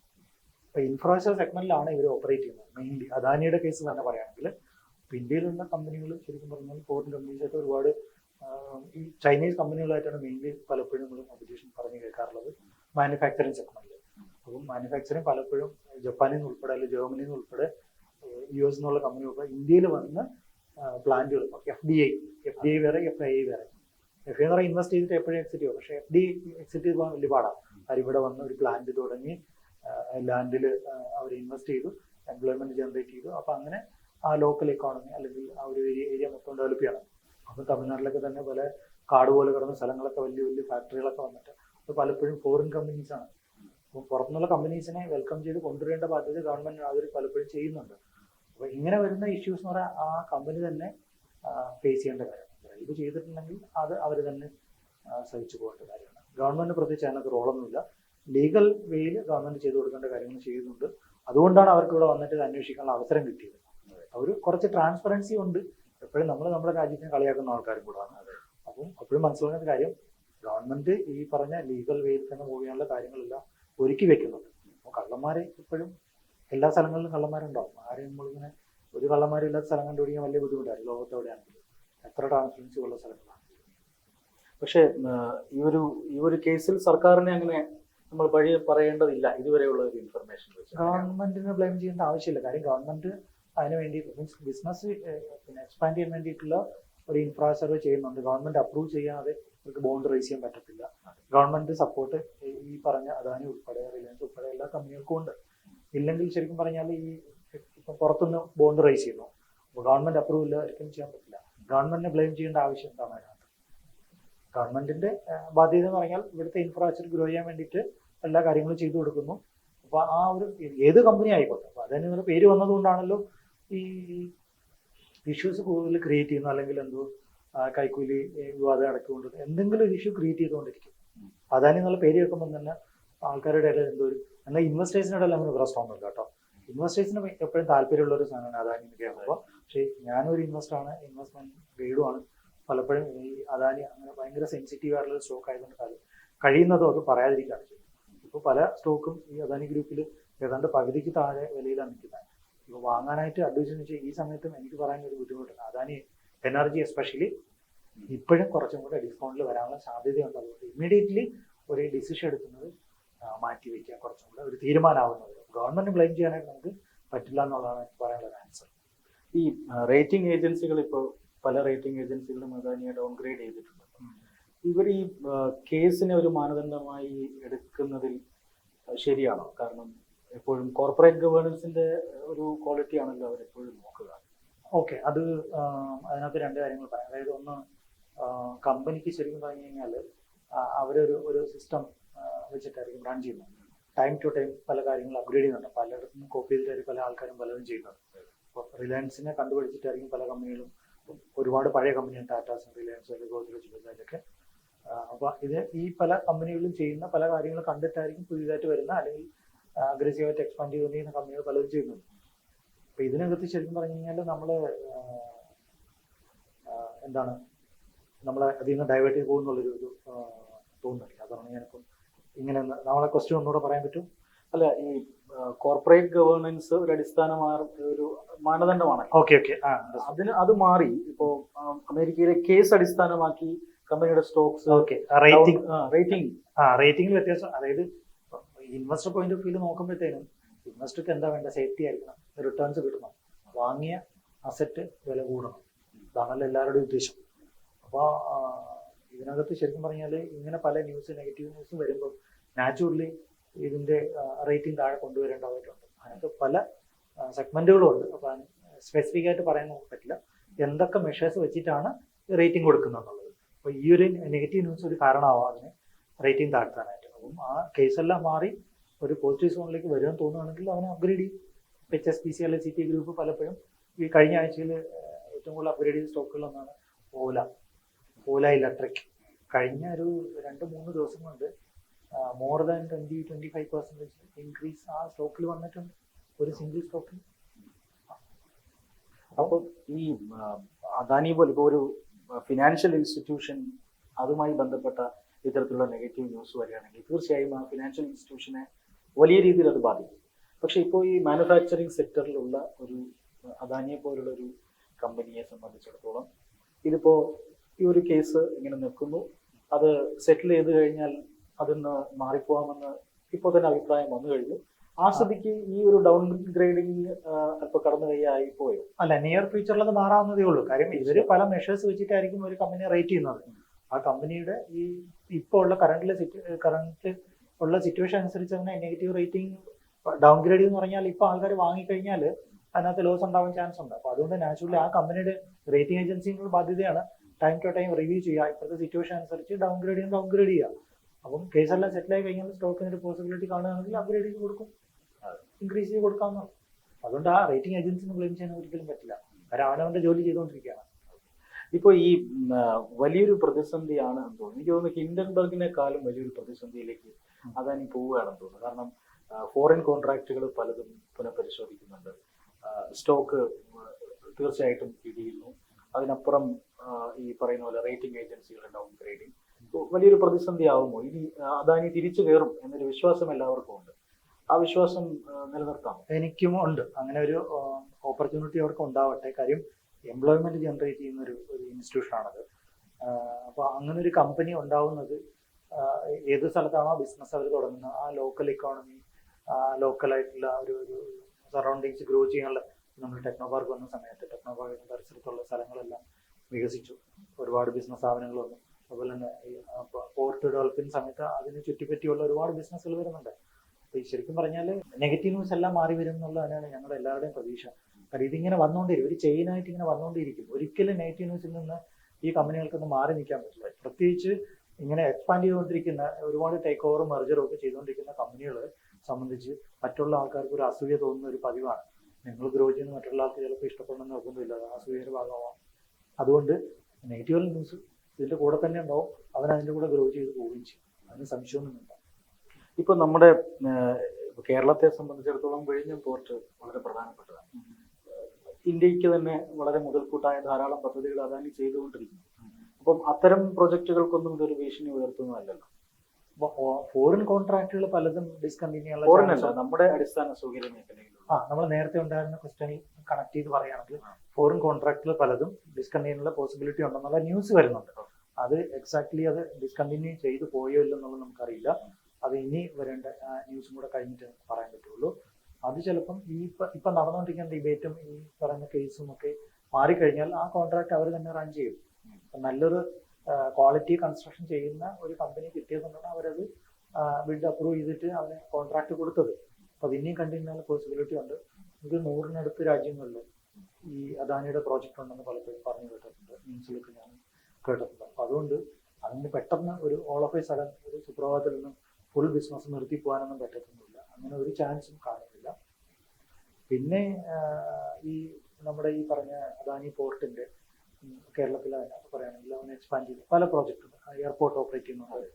അപ്പോൾ ഇൻഫ്രാസ്ട്രക്ചർ സെഗ്മെന്റിലാണ് ഇവർ ഓപ്പറേറ്റ് ചെയ്യുന്നത്. മെയിൻലി അദാനിയുടെ കേസ് തന്നെ പറയുകയാണെങ്കിൽ ഇന്ത്യയിലുള്ള കമ്പനികൾ ശരിക്കും പറഞ്ഞാൽ ഫോറിൻ കമ്പനീസ് ആയിട്ട് ഒരുപാട് ഈ ചൈനീസ് കമ്പനികളായിട്ടാണ് മെയിൻലി പലപ്പോഴും നമ്മൾ കോമ്പറ്റീഷൻ പറഞ്ഞു കേൾക്കാറുള്ളത് മാനുഫാക്ചറിങ് സെഗ്മെന്റിൽ അപ്പം മാനുഫാക്ചറിങ് പലപ്പോഴും ജപ്പാനിൽ നിന്ന് ഉൾപ്പെടെ അല്ലെങ്കിൽ ജർമ്മനിയിൽ നിന്ന് ഉൾപ്പെടെ യു എസ് എന്നുള്ള കമ്പനി ഉൾപ്പെടെ ഇന്ത്യയിൽ വന്ന് പ്ലാന്റുകൾ F D I F D I വേറെ എഫ് ഐ വേറെ. എഫ് എന്ന് പറഞ്ഞാൽ ഇൻവെസ്റ്റ് ചെയ്തിട്ട് എപ്പോഴും എക്സിറ്റ് ചെയ്യും. പക്ഷേ എഫ് ഡി എക്സിറ്റ് പോകാൻ വലിയ പാടാണ്. അവർ ഇവിടെ വന്ന് ഒരു പ്ലാന്റ് തുടങ്ങി ലാൻഡിൽ അവർ ഇൻവെസ്റ്റ് ചെയ്തു എംപ്ലോയ്മെന്റ് ജനറേറ്റ് ചെയ്തു. അപ്പൊ അങ്ങനെ ആ ലോക്കൽ എക്കോണമി അല്ലെങ്കിൽ ആ ഒരു ഏരിയ ഏരിയ മൊത്തം ഡെവലപ്പ് ചെയ്യണം. അപ്പൊ തമിഴ്നാട്ടിലൊക്കെ തന്നെ പല കാട് പോലെ കിടന്ന സ്ഥലങ്ങളൊക്കെ വലിയ വലിയ ഫാക്ടറികളൊക്കെ വന്നിട്ട് അത് പലപ്പോഴും ഫോറിൻ കമ്പനീസ് ആണ്. അപ്പോൾ പുറത്തുനിന്നുള്ള കമ്പനീസിനെ വെൽക്കം ചെയ്ത് കൊണ്ടുവരേണ്ട ബാധ്യത ഗവൺമെന്റ് അവർ പലപ്പോഴും ചെയ്യുന്നുണ്ട്. അപ്പോൾ ഇങ്ങനെ വരുന്ന ഇഷ്യൂസ് എന്ന് പറയാൻ ആ കമ്പനി തന്നെ ഫേസ് ചെയ്യേണ്ട കാര്യമാണ് ഇത് ചെയ്തിട്ടുണ്ടെങ്കിൽ അത് അവർ തന്നെ സഹിച്ചു പോകേണ്ട കാര്യമാണ്. ഗവൺമെന്റ് പ്രത്യേകിച്ച് അതിനകത്ത് റോളൊന്നുമില്ല ലീഗൽ വേയിൽ ഗവൺമെന്റ് ചെയ്തു കൊടുക്കേണ്ട കാര്യങ്ങൾ ചെയ്യുന്നുണ്ട്. അതുകൊണ്ടാണ് അവർക്ക് ഇവിടെ വന്നിട്ട് അന്വേഷിക്കാനുള്ള അവസരം കിട്ടിയത്. അവർ കുറച്ച് ട്രാൻസ്പെറൻസി ഉണ്ട്. എപ്പോഴും നമ്മൾ നമ്മുടെ രാജ്യത്തിന് കളിയാക്കുന്ന ആൾക്കാരും കൂടാണ് അപ്പം അപ്പോഴും മനസ്സിലാക്കുന്ന കാര്യം ഗവൺമെന്റ് ഈ പറഞ്ഞ ലീഗൽ വേയിൽ തന്നെ മൂവ് ചെയ്യാനുള്ള കാര്യങ്ങളെല്ലാം ഒരുക്കി വെക്കുന്നുണ്ട്. കള്ളന്മാരെ ഇപ്പോഴും എല്ലാ സ്ഥലങ്ങളിലും കള്ളന്മാരുണ്ടാവും. ആരെയും നമ്മളിങ്ങനെ ഒരു കള്ളന്മാരും ഇല്ലാത്ത സ്ഥലം കണ്ടുപിടിക്കാൻ വലിയ ബുദ്ധിമുട്ടാണ്. ലോകത്തെവിടെയാണെങ്കിലും എത്ര ട്രാൻസ്പെറൻസി ഉള്ള സ്ഥലങ്ങളാണ്. പക്ഷേ ഈ ഒരു ഈ ഒരു കേസിൽ സർക്കാരിനെ അങ്ങനെ നമ്മൾ വഴി പറയേണ്ടതില്ല. ഇതുവരെയുള്ള ഒരു ഇൻഫർമേഷൻ ഗവൺമെന്റിനെ ബ്ലെയിം ചെയ്യേണ്ട ആവശ്യമില്ല. കാര്യം ഗവൺമെന്റ് അതിന് വേണ്ടി മീൻസ് ബിസിനസ് പിന്നെ എക്സ്പാൻഡ് ചെയ്യാൻ വേണ്ടിയിട്ടുള്ള ഒരു ഇൻഫ്രാസ്ട്രക്ചർ ചെയ്യുന്നുണ്ട്. ഗവൺമെന്റ് അപ്രൂവ് ചെയ്യാതെ അവർക്ക് ബോണ്ട് റേസ് ചെയ്യാൻ പറ്റത്തില്ല. ഗവൺമെന്റ് സപ്പോർട്ട് ഈ പറഞ്ഞ അദാനി ഉൾപ്പെടെ റിലയൻസ് ഉൾപ്പെടെ എല്ലാ കമ്പനികൾക്കും ഉണ്ട്. ഇല്ലെങ്കിൽ ശരിക്കും പറഞ്ഞാൽ ഈ ഇപ്പം പുറത്തുനിന്ന് ബോണ്ട് റേസ് ചെയ്യുന്നു. അപ്പോൾ ഗവൺമെന്റ് അപ്രൂവ് ഇല്ല ഒരിക്കലും ചെയ്യാൻ പറ്റില്ല. ഗവൺമെന്റിനെ ബ്ലെയിം ചെയ്യേണ്ട ആവശ്യം എന്താണ് അതിനകത്ത്? ഗവൺമെന്റിന്റെ ബാധ്യത എന്ന് പറഞ്ഞാൽ ഇവിടുത്തെ ഇൻഫ്രാസ്ട്രക്ചർ ഗ്രോ ചെയ്യാൻ വേണ്ടിയിട്ട് എല്ലാ കാര്യങ്ങളും ചെയ്തു കൊടുക്കുന്നു. അപ്പോൾ ആ ഒരു ഏത് കമ്പനി ആയിക്കോട്ടെ. അപ്പൊ അതിന് ഇങ്ങനെ പേര് വന്നതുകൊണ്ടാണല്ലോ ഈ ഇഷ്യൂസ് കൂടുതൽ ക്രിയേറ്റ് ചെയ്യുന്നു അല്ലെങ്കിൽ എന്തോ കൈക്കൂലി വിവാദം അടക്കൊണ്ട് എന്തെങ്കിലും ഒരു ഇഷ്യൂ ക്രിയേറ്റ് ചെയ്തുകൊണ്ടിരിക്കും. അതാണ് എന്നുള്ള പേര് കേൾക്കുമ്പോൾ തന്നെ ആൾക്കാരുടെ ഇടയിൽ എന്തോ ഒരു എന്നാൽ ഇൻവെസ്റ്റേഴ്സിനോട് അല്ല അങ്ങനെ പ്രശ്നം ഒന്നുമില്ല കേട്ടോ. ഇൻവെസ്റ്റേഴ്സിന് എപ്പോഴും താല്പര്യമുള്ള ഒരു സാധനമാണ് അദാനി എന്ന് കേൾക്കുമ്പോൾ പക്ഷേ ഞാനൊരു ഇൻവെസ്റ്റർ ആണ് ഇൻവെസ്റ്റ്മെന്റ് ഗൈഡുമാണ് പലപ്പോഴും ഈ അദാനി അങ്ങനെ ഭയങ്കര സെൻസിറ്റീവ് ആയിട്ടുള്ള സ്റ്റോക്ക് ആയതുകൊണ്ട് കഴിയുന്നതും അത് പറയാതിരിക്കുകയാണ് ഇപ്പോൾ പല സ്റ്റോക്കും ഈ അദാനി ഗ്രൂപ്പിൽ ഏതാണ്ട് പകുതിക്ക് താഴെ വിലയിലാണ് നിൽക്കുന്നത്. ഇപ്പോൾ വാങ്ങാനായിട്ട് അഡ്വൈസ് വെച്ചാൽ ഈ സമയത്തും എനിക്ക് പറയാൻ ഒരു ബുദ്ധിമുട്ടുണ്ട്. അദാനി എനർജി എസ്പെഷ്യലി ഇപ്പോഴും കുറച്ചും കൂടെ ഡിസ്കൗണ്ടിൽ വരാനുള്ള സാധ്യതയുണ്ട്. അതുകൊണ്ട് ഇമ്മീഡിയറ്റ്ലി ഒരു ഡിസിഷൻ എടുക്കുന്നത് മാറ്റി വയ്ക്കുക കുറച്ചും കൂടെ ഒരു തീരുമാനമാവുന്നത് ഗവൺമെന്റ് ബ്ലെയിം ചെയ്യാനായിട്ട് നമുക്ക് പറ്റില്ല എന്നുള്ളതാണ് എനിക്ക് പറയാനുള്ള ആൻസർ ഈ റേറ്റിംഗ് ഏജൻസികൾ ഇപ്പോൾ പല റേറ്റിംഗ് ഏജൻസികളും അദാനിയെ ഡൗൺഗ്രേഡ് ചെയ്തിട്ടുണ്ട്. ഇവർ ഈ കേസിനെ ഒരു മാനദണ്ഡമായി എടുക്കുന്നതിൽ ശരിയാണോ? കാരണം എപ്പോഴും കോർപ്പറേറ്റ് ഗവേണൻസിന്റെ ഒരു ക്വാളിറ്റി ആണല്ലോ അവർ എപ്പോഴും നോക്കുക. ഓക്കെ അത് അതിനകത്ത് രണ്ട് കാര്യങ്ങൾ പറയാം. അതായത് ഒന്ന് കമ്പനിക്ക് ശരിക്കും പറഞ്ഞു കഴിഞ്ഞാൽ അവരൊരു ഒരു സിസ്റ്റം വെച്ചിട്ടായിരിക്കും റൺ ചെയ്യുന്നത് ടൈം ടു ടൈം പല കാര്യങ്ങളും അപ്ഗ്രേഡ് ചെയ്യുന്നുണ്ട്. പലയിടത്തും കോപ്പി ചെയ്തിട്ടായിരിക്കും പല ആൾക്കാരും പലതും ചെയ്യുന്നത്. അപ്പോൾ റിലയൻസിനെ കണ്ടുപിടിച്ചിട്ടായിരിക്കും പല കമ്പനികളും ഒരുപാട് പഴയ കമ്പനിയാണ് ടാറ്റാസും റിലയൻസും ഗോദ്രേജ് ബജാജൊക്കെ അപ്പോൾ ഇത് ഈ പല കമ്പനികളിലും ചെയ്യുന്ന പല കാര്യങ്ങളും കണ്ടിട്ടായിരിക്കും പുതിയതായിട്ട് വരുന്ന അല്ലെങ്കിൽ അഗ്രസീവായിട്ട് എക്സ്പാൻഡ് ചെയ്തുകൊണ്ടിരിക്കുന്ന കമ്പനികൾ പലതും ചെയ്യുന്നുണ്ട് അപ്പൊ ഇതിനകത്ത് ശരിക്കും പറഞ്ഞു കഴിഞ്ഞാൽ നമ്മൾ എന്താണ് നമ്മളെ അതിൽ നിന്ന് ഡൈവേർട്ട് പോകുന്നുള്ളൊരു ഒരു തോന്നുന്നില്ല അതാണ് ഞാനിപ്പം ഇങ്ങനെ നമ്മളെ ക്വസ്റ്റ്യൻ ഒന്നുകൂടെ പറയാൻ പറ്റും. അല്ല ഈ കോർപ്പറേറ്റ് ഗവേണൻസ് ഒരു അടിസ്ഥാനമായ ഒരു മാനദണ്ഡമാണ്. ഓക്കെ ഓക്കെ അതിന് അത് മാറി. ഇപ്പോ അമേരിക്കയിലെ കേസ് അടിസ്ഥാനമാക്കി കമ്പനിയുടെ സ്റ്റോക്സ് ഓക്കെ റേറ്റിംഗ് റേറ്റിംഗ് ആ റേറ്റിംഗിൽ വ്യത്യാസം. അതായത് ഇൻവെസ്റ്റർ പോയിന്റ് ഓഫ് വ്യൂ നോക്കുമ്പോഴത്തേനും ഇൻവെസ്റ്റർക്ക് എന്താ വേണ്ട സേഫ്റ്റി ആയിരിക്കണം. റിട്ടേൺസ് കിട്ടണം. വാങ്ങിയ അസറ്റ് വില കൂടണം. ഇതാണല്ലോ എല്ലാവരുടെയും ഉദ്ദേശം. അപ്പോൾ ഇതിനകത്ത് ശരിക്കും പറഞ്ഞാൽ ഇങ്ങനെ പല ന്യൂസ് നെഗറ്റീവ് ന്യൂസും വരുമ്പോൾ നാച്ചുറലി ഇതിന്റെ റേറ്റിംഗ് താഴെ കൊണ്ടുവരേണ്ടതായിട്ടുണ്ട്. അതിനകത്ത് പല സെഗ്മെന്റുകളും ഉണ്ട്. അപ്പോൾ സ്പെസിഫിക് ആയിട്ട് പറയാൻ പറ്റില്ല. എന്തൊക്കെ മെഷേഴ്സ് വെച്ചിട്ടാണ് റേറ്റിംഗ് കൊടുക്കുന്നത് എന്നുള്ളത് അപ്പോൾ ഈ ഒരു നെഗറ്റീവ് ന്യൂസ് ഒരു കാരണമാവാം അതിന് റേറ്റിംഗ് താഴ്ത്താനായിട്ട്. അപ്പം ആ കേസെല്ലാം മാറി ഒരു പോസിറ്റീവ് സോണിലേക്ക് വരുമെന്ന് തോന്നുകയാണെങ്കിൽ അവനെ അപ്ഗ്രേഡ് ചെയ്യും. എച്ച് എസ് പി സി അല്ലെങ്കിൽ സി ടി ഗ്രൂപ്പ് പലപ്പോഴും ഈ കഴിഞ്ഞ ആഴ്ചയിൽ ഏറ്റവും കൂടുതൽ അപ്ഗ്രേഡ് ചെയ്ത സ്റ്റോക്കുകളൊന്നാണ് ഓല. ഓല ഇലക്ട്രിക്. കഴിഞ്ഞ ഒരു രണ്ട് മൂന്ന് ദിവസം കൊണ്ട് more than twenty twenty five percentage increase ആ സ്റ്റോക്കിൽ വന്നിട്ടുണ്ട്. ഒരു സിംഗിൾ സ്റ്റോക്കിൽ അപ്പോൾ ഈ അദാനി പോലെ ഇപ്പോൾ ഒരു ഫിനാൻഷ്യൽ ഇൻസ്റ്റിറ്റ്യൂഷൻ അതുമായി ബന്ധപ്പെട്ട ഇത്തരത്തിലുള്ള നെഗറ്റീവ് ന്യൂസ് വരികയാണെങ്കിൽ തീർച്ചയായും ആ ഫിനാൻഷ്യൽ ഇൻസ്റ്റിറ്റ്യൂഷനെ വലിയ രീതിയിൽ അത് ബാധിക്കും. പക്ഷേ ഇപ്പോൾ ഈ മാനുഫാക്ചറിങ് സെക്ടറിലുള്ള ഒരു അദാനിയെ പോലുള്ള ഒരു കമ്പനിയെ സംബന്ധിച്ചിടത്തോളം ഇതിപ്പോൾ ഈ ഒരു കേസ് ഇങ്ങനെ നിൽക്കുന്നു. അത് സെറ്റിൽ ചെയ്ത് കഴിഞ്ഞാൽ അതിന്ന് മാറിപ്പോവാമെന്ന് ഇപ്പോൾ തന്നെ അഭിപ്രായം വന്നു കഴിഞ്ഞു. ആ സ്ഥിതിക്ക് ഈ ഒരു ഡൗൺ ഗ്രേഡിങ് അല്പം കടന്നു കൈയായി പോയോ? അല്ല നിയർ ഫ്യൂച്ചറിൽ അത് മാറാവുന്നതേ ഉള്ളൂ. കാര്യം ഇവർ പല മെഷേഴ്സ് വെച്ചിട്ടായിരിക്കും ഒരു കമ്പനി റേറ്റ് ചെയ്യുന്നത്. ആ കമ്പനിയുടെ ഈ ഇപ്പോൾ ഉള്ള കറണ്ടിലെ കറണ്ട് ഉള്ള സിറ്റുവേഷൻ അനുസരിച്ച് തന്നെ നെഗറ്റീവ് റേറ്റിംഗ് ഡൗൺ ഗ്രേഡ് എന്ന് പറഞ്ഞാൽ ഇപ്പോൾ ആൾക്കാർ വാങ്ങിക്കഴിഞ്ഞാൽ അതിനകത്ത് ലോസ് ഉണ്ടാവാൻ ചാൻസ് ഉണ്ട്. അപ്പോൾ അതുകൊണ്ട് നാച്ചുറലി ആ കമ്പനിയുടെ റേറ്റിംഗ് ഏജൻസിയുടെ ബാധ്യതയാണ് ടൈം ടു ടൈം റിവ്യൂ ചെയ്യുക. ഇപ്പോഴത്തെ സിറ്റുവേഷൻ അനുസരിച്ച് ഡൗൺ ഗ്രേഡ് ചെയ്യുന്ന ഡൗൺ ഗ്രേഡ് ചെയ്യുക. അപ്പം കേസെല്ലാം സെറ്റിൽ ആയി കഴിഞ്ഞാൽ സ്റ്റോക്കിന് ഒരു പോസിബിലിറ്റി കാണുകയാണെങ്കിൽ അപ്ഗ്രേഡ് കൊടുക്കും. ഇൻക്രീസ് ചെയ്ത് കൊടുക്കാമെന്നാണ് അതുകൊണ്ട് ആ റേറ്റിംഗ് ഏജൻസിന് ബ്ലെയിം ചെയ്യാൻ ഒരിക്കലും പറ്റില്ല. കാരണം അവനവന്റെ ജോലി ചെയ്തുകൊണ്ടിരിക്കുകയാണ്. ഇപ്പോൾ ഈ വലിയൊരു പ്രതിസന്ധിയാണ് എന്ന് തോന്നുന്നു. എനിക്ക് തോന്നുന്നു ഹിൻഡൻബർഗിനെക്കാളും വലിയൊരു പ്രതിസന്ധിയിലേക്ക് അതാണ് പോവുകയാണെന്ന് തോന്നുന്നു. കാരണം ഫോറിൻ കോൺട്രാക്റ്റുകൾ പലതും പുനഃപരിശോധിക്കുന്നുണ്ട്. സ്റ്റോക്ക് തീർച്ചയായിട്ടും ഇടിയുന്നു അതിനപ്പുറം ഈ പറയുന്ന പോലെ റേറ്റിംഗ് ഏജൻസികളുടെ ഡൗൺ ഗ്രേഡിംഗ് വലിയൊരു പ്രതിസന്ധി ആവുമോ ഇനി അദാനി തിരിച്ചു കയറും എന്നൊരു വിശ്വാസം എല്ലാവർക്കും ഉണ്ട്. ആ വിശ്വാസം നിലനിർത്താം എനിക്കും ഉണ്ട്. അങ്ങനെ ഒരു ഓപ്പർച്യൂണിറ്റി അവർക്ക് ഉണ്ടാവട്ടെ. കാര്യം എംപ്ലോയ്മെന്റ് ജനറേറ്റ് ചെയ്യുന്ന ഒരു ഒരു ഇൻസ്റ്റിറ്റ്യൂഷനാണത് അപ്പോൾ അങ്ങനെ ഒരു കമ്പനി ഉണ്ടാവുന്നത് ഏത് സ്ഥലത്താണോ ബിസിനസ് അവർ തുടങ്ങുന്നത് ആ ലോക്കൽ ഇക്കോണമി ലോക്കലായിട്ടുള്ള ഒരു ഒരു സറൗണ്ടിങ്സ് ഗ്രോ ചെയ്യാനുള്ള നമ്മൾ ടെക്നോ പാർക്ക് വന്ന സമയത്ത് ടെക്നോ പാർക്കിന്റെ പരിസരത്തുള്ള സ്ഥലങ്ങളെല്ലാം വികസിച്ചു. ഒരുപാട് ബിസിനസ് സ്ഥാപനങ്ങൾ വന്നു. അതുപോലെ തന്നെ പോർട്ട് ഡെവലപ്പിംഗ് സമയത്ത് അതിനെ ചുറ്റിപ്പറ്റിയുള്ള ഒരുപാട് ബിസിനസ്സുകൾ വരുന്നുണ്ട്. അപ്പൊ ഈ ശരിക്കും പറഞ്ഞാൽ നെഗറ്റീവ് ന്യൂസ് എല്ലാം മാറി വരും എന്നുള്ളതാണ് ഞങ്ങളുടെ എല്ലാവരുടെയും പ്രതീക്ഷ. കാരണം ഇതിങ്ങനെ വന്നുകൊണ്ടിരിക്കും ഒരു ചെയിൻ ആയിട്ട് ഇങ്ങനെ വന്നുകൊണ്ടിരിക്കും ഒരിക്കലും നെഗറ്റീവ് ന്യൂസിൽ നിന്ന് ഈ കമ്പനികൾക്കൊന്നും മാറി നിൽക്കാൻ പറ്റില്ല. പ്രത്യേകിച്ച് ഇങ്ങനെ എക്സ്പാൻഡ് ചെയ്തുകൊണ്ടിരിക്കുന്ന ഒരുപാട് ടേക്ക് ഓവറും മെർജറും ഒക്കെ ചെയ്തുകൊണ്ടിരിക്കുന്ന കമ്പനികൾ സംബന്ധിച്ച് മറ്റുള്ള ആൾക്കാർക്ക് ഒരു അസൂയ തോന്നുന്ന ഒരു പതിവാണ്. നിങ്ങൾ ഗ്രോ ചെയ്യുന്ന മറ്റുള്ള ആൾക്ക് ചിലപ്പോൾ ഇഷ്ടപ്പെടണമെന്ന് നോക്കുന്നില്ല അസൂയയുടെ ഭാഗമാവാം. അതുകൊണ്ട് നെഗറ്റീവ് ന്യൂസ് ഇതിന്റെ കൂടെ തന്നെ ഉണ്ടാവും. അവൻ അതിന്റെ കൂടെ ഗ്രോ ചെയ്ത് പോവുകയും ചെയ്യും. അതിന് സംശയമൊന്നുമില്ല ഇപ്പൊ നമ്മുടെ കേരളത്തെ സംബന്ധിച്ചിടത്തോളം വിഴിഞ്ഞം പോർട്ട് വളരെ പ്രധാനപ്പെട്ടതാണ്. ഇന്ത്യയ്ക്ക് തന്നെ വളരെ മുതൽക്കൂട്ടായ ധാരാളം പദ്ധതികൾ അദാനി ചെയ്തുകൊണ്ടിരിക്കുന്നു. അപ്പം അത്തരം പ്രൊജക്ടുകൾക്കൊന്നും ഇതൊരു ഭീഷണി ഉയർത്തുന്നതല്ലല്ലോ. ഫോറിൻ കോൺട്രാക്റ്റുകൾ പലതും ഡിസ്കണ്ടിന്യൂ ഫോറിനല്ല നമ്മുടെ അടിസ്ഥാന സൗകര്യ മേഖലയിലുള്ള ആ നമ്മൾ നേരത്തെ ഉണ്ടായിരുന്ന ക്വസ്റ്റ്യനിൽ കണക്ട് ചെയ്ത് പറയുകയാണെങ്കിൽ ഫോറിൻ കോൺട്രാക്റ്റുകൾ പലതും ഡിസ്കണ്ടിന്യൂള്ള പോസിബിലിറ്റി ഉണ്ടെന്നുള്ള ന്യൂസ് വരുന്നുണ്ട്. അത് എക്സാക്ട്ലി അത് ഡിസ്കണ്ടിന്യൂ ചെയ്തു പോയോ ഇല്ലെന്നുള്ളത് നമുക്കറിയില്ല. അത് ഇനി വരേണ്ട ന്യൂസും കൂടെ കഴിഞ്ഞിട്ട് പറയാൻ പറ്റുള്ളൂ. അത് ചിലപ്പം ഈ ഇപ്പം ഇപ്പം നടന്നുകൊണ്ടിരിക്കുന്ന ഡിബേറ്റും ഈ പറയുന്ന കേസും ഒക്കെ മാറിക്കഴിഞ്ഞാൽ ആ കോൺട്രാക്ട് അവർ തന്നെ റൺ ചെയ്യും. നല്ലൊരു ക്വാളിറ്റി കൺസ്ട്രക്ഷൻ ചെയ്യുന്ന ഒരു കമ്പനി കിട്ടിയതുകൊണ്ടാണ് അവരത് ബിഡ് അപ്രൂവ് ചെയ്തിട്ട് അവന് കോൺട്രാക്ട് കൊടുത്തത്. അപ്പം ഇനിയും കണ്ടിന്യൂ പോസിബിലിറ്റി ഉണ്ട്. ഇത് നൂറിനടുത്ത് രാജ്യങ്ങളിൽ ഈ അദാനിയുടെ പ്രോജക്റ്റ് ഉണ്ടെന്ന് പലപ്പോഴും പറഞ്ഞു കേട്ടിട്ടുണ്ട്. ന്യൂസിലൊക്കെ ഞാൻ കേട്ടിട്ടുണ്ട് അപ്പൊ അതുകൊണ്ട് അതിന് പെട്ടെന്ന് ഒരു ഓൾ ഓഫ് എ സഡൻ ഒരു സുപ്രഭാതത്തിൽ നിന്നും ഫുൾ ബിസിനസ് നിർത്തി പോകാനൊന്നും പറ്റത്തൊന്നുമില്ല. അങ്ങനെ ഒരു ചാൻസും കാണുന്നില്ല പിന്നെ ഈ നമ്മുടെ ഈ പറഞ്ഞ അദാനി പോർട്ടിന്റെ അതിനകത്ത് പറയുകയാണെങ്കിൽ അവന് എക്സ്പാൻഡ് ചെയ്ത്. പല പ്രോജക്റ്റും എയർപോർട്ട് ഓപ്പറേറ്റ് ചെയ്യുന്നുണ്ട്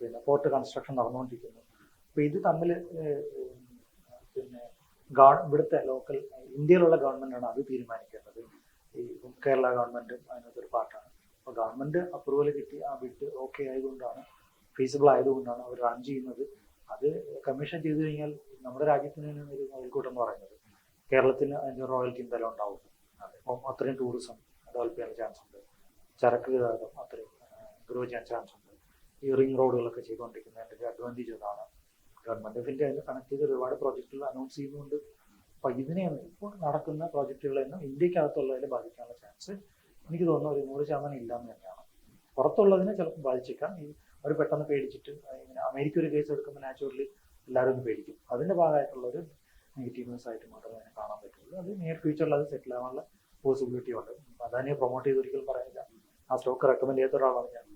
പിന്നെ പോർട്ട് കൺസ്ട്രക്ഷൻ നടന്നുകൊണ്ടിരിക്കുന്നു. അപ്പൊ ഇത് തമ്മിൽ പിന്നെ ഗവൺ ഇവിടുത്തെ ലോക്കൽ ഇന്ത്യയിലുള്ള ഗവൺമെന്റാണ് അത് തീരുമാനിക്കേണ്ടത്. ഈ കേരള ഗവൺമെന്റും അതിനകത്തൊരു പാർട്ടാണ് അപ്പോൾ ഗവൺമെന്റ് അപ്രൂവൽ കിട്ടി ആ ബിഡ് ഓക്കെ ആയതുകൊണ്ടാണ് ഫീസിബിൾ ആയതുകൊണ്ടാണ് അവർ റൺ ചെയ്യുന്നത്. അത് കമ്മീഷൻ ചെയ്തു കഴിഞ്ഞാൽ നമ്മുടെ രാജ്യത്തിന് തന്നെ ഒരു മുതൽക്കൂട്ടം എന്ന് പറയുന്നത്. കേരളത്തിന് അതിന്റെ റോയൽറ്റി എന്തായാലും ഉണ്ടാവും. അപ്പം അത്രയും ടൂറിസം ഡെവലപ്പ് ചെയ്യാൻ ചാൻസ് ഉണ്ട്. ചരക്ക് ഗതാഗതം അത്രയും ഗ്രോ ചെയ്യാൻ ചാൻസ് ഉണ്ട്. ഈ റിംഗ് റോഡുകളൊക്കെ ചെയ്തുകൊണ്ടിരിക്കുന്നതിന്റെ ഒരു അഡ്വാന്റേജ് അതാണ്. ഗവൺമെന്റ് ഓഫ് ഇന്ത്യ അതിന് കണക്ട് ചെയ്ത് ഒരുപാട് പ്രോജക്റ്റുകൾ അനൗൺസ് ചെയ്യുന്നുണ്ട്. അപ്പൊ ഇതിനെയാണ് ഇപ്പോൾ നടക്കുന്ന പ്രോജക്റ്റുകളെയൊന്നും ഇന്ത്യക്കകത്തുള്ളതിൽ ബാധിക്കാനുള്ള ചാൻസ് എനിക്ക് തോന്നുന്നു ഒരു നൂറ് ശതമാനം ഇല്ലാന്ന് തന്നെയാണ്. പുറത്തുള്ളതിനെ ചിലപ്പോൾ ബാധിച്ചേക്കാം. ഈ അവർ പെട്ടെന്ന് പേടിച്ചിട്ട് ഇങ്ങനെ അമേരിക്ക ഒരു കേസ് എടുക്കുമ്പോൾ നാച്ചുറലി എല്ലാവരും ഒന്ന് പേടിക്കും. അതിന്റെ ഭാഗമായിട്ടുള്ള ഒരു നെഗറ്റീവ്നെസ് ആയിട്ട് മാത്രമേ അതിനെ കാണാൻ പറ്റുള്ളൂ. അത് നിയർ ഫ്യൂച്ചറിൽ അത് സെറ്റിൽ ആവാനുള്ള പോസിബിലിറ്റി ഉണ്ട്. അതാണ് പ്രൊമോട്ട് ചെയ്ത് ഒരിക്കലും പറയുന്നില്ല ആ സ്റ്റോക്ക് റെക്കമെൻഡ് ചെയ്ത ഒരാളാണ് ഞാൻ.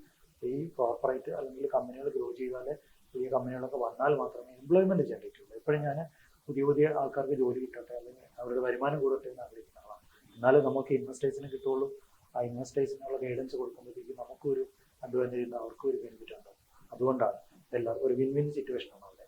ഈ കോർപ്പറേറ്റ് അല്ലെങ്കിൽ കമ്പനികൾ ഗ്രോ ചെയ്താലേ പുതിയ കമ്പനികളൊക്കെ വന്നാൽ മാത്രമേ എംപ്ലോയ്മെന്റ് ജനറേറ്റ് എപ്പോഴും ഞാൻ പുതിയ പുതിയ ആൾക്കാർക്ക് ജോലി കിട്ടട്ടെ അല്ലെങ്കിൽ അവരുടെ വരുമാനം കൂടട്ടെ എന്ന് ആഗ്രഹിക്കുന്ന ആളാണ്. എന്നാലേ നമുക്ക് ഇൻവെസ്റ്റേഴ്സിന് കിട്ടുള്ളൂ ആ ഇൻവെസ്റ്റേഴ്സിനുള്ള ഗൈഡൻസ് കൊടുക്കുമ്പോഴത്തേക്ക് നമുക്കൊരു അഡ്വാന്റേജ് ഉണ്ട് അവർക്കും ഒരു ബെനിഫിറ്റ് ഉണ്ട്. അതുകൊണ്ടാണ് എല്ലാവർക്കും ഒരു വിൻ വിൻ സിറ്റുവേഷൻ ആണ് അവിടെ.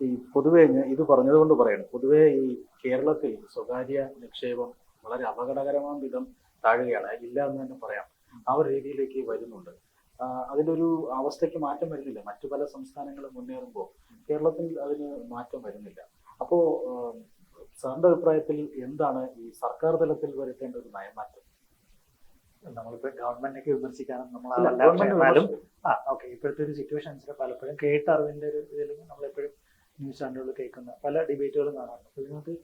ഈ പൊതുവേ ഇത് പറഞ്ഞതുകൊണ്ട് പറയണം. പൊതുവേ ഈ കേരളത്തിൽ സ്വകാര്യ നിക്ഷേപം വളരെ അപകടകരമായ വിധം താഴുകയാണ്. ഇല്ല എന്ന് തന്നെ പറയാം. ആ ഒരു രീതിയിലേക്ക് വരുന്നുണ്ട്. അതിലൊരു അവസ്ഥയ്ക്ക് മാറ്റം വരുന്നില്ല. മറ്റു പല സംസ്ഥാനങ്ങളും മുന്നേറുമ്പോൾ കേരളത്തിൽ അതിന് മാറ്റം വരുന്നില്ല. അപ്പോൾ സാറിന്റെ അഭിപ്രായത്തിൽ എന്താണ് ഈ സർക്കാർ തലത്തിൽ വരുത്തേണ്ട ഒരു നയമാറ്റം? നമ്മളിപ്പോ ഗവൺമെന്റിനൊക്കെ വിമർശിക്കാനും എന്നാലും ആ ഓക്കെ ഇപ്പോഴത്തെ ഒരു സിറ്റുവേഷൻസിൽ പലപ്പോഴും കേട്ട അറിവിന്റെ ഒരു ഇതിൽ നമ്മളെപ്പോഴും ന്യൂസ് ചാനലുകൾ കേൾക്കുന്ന പല ഡിബേറ്റുകളും കാണാറുണ്ട്. അപ്പോൾ ഇതിനകത്ത്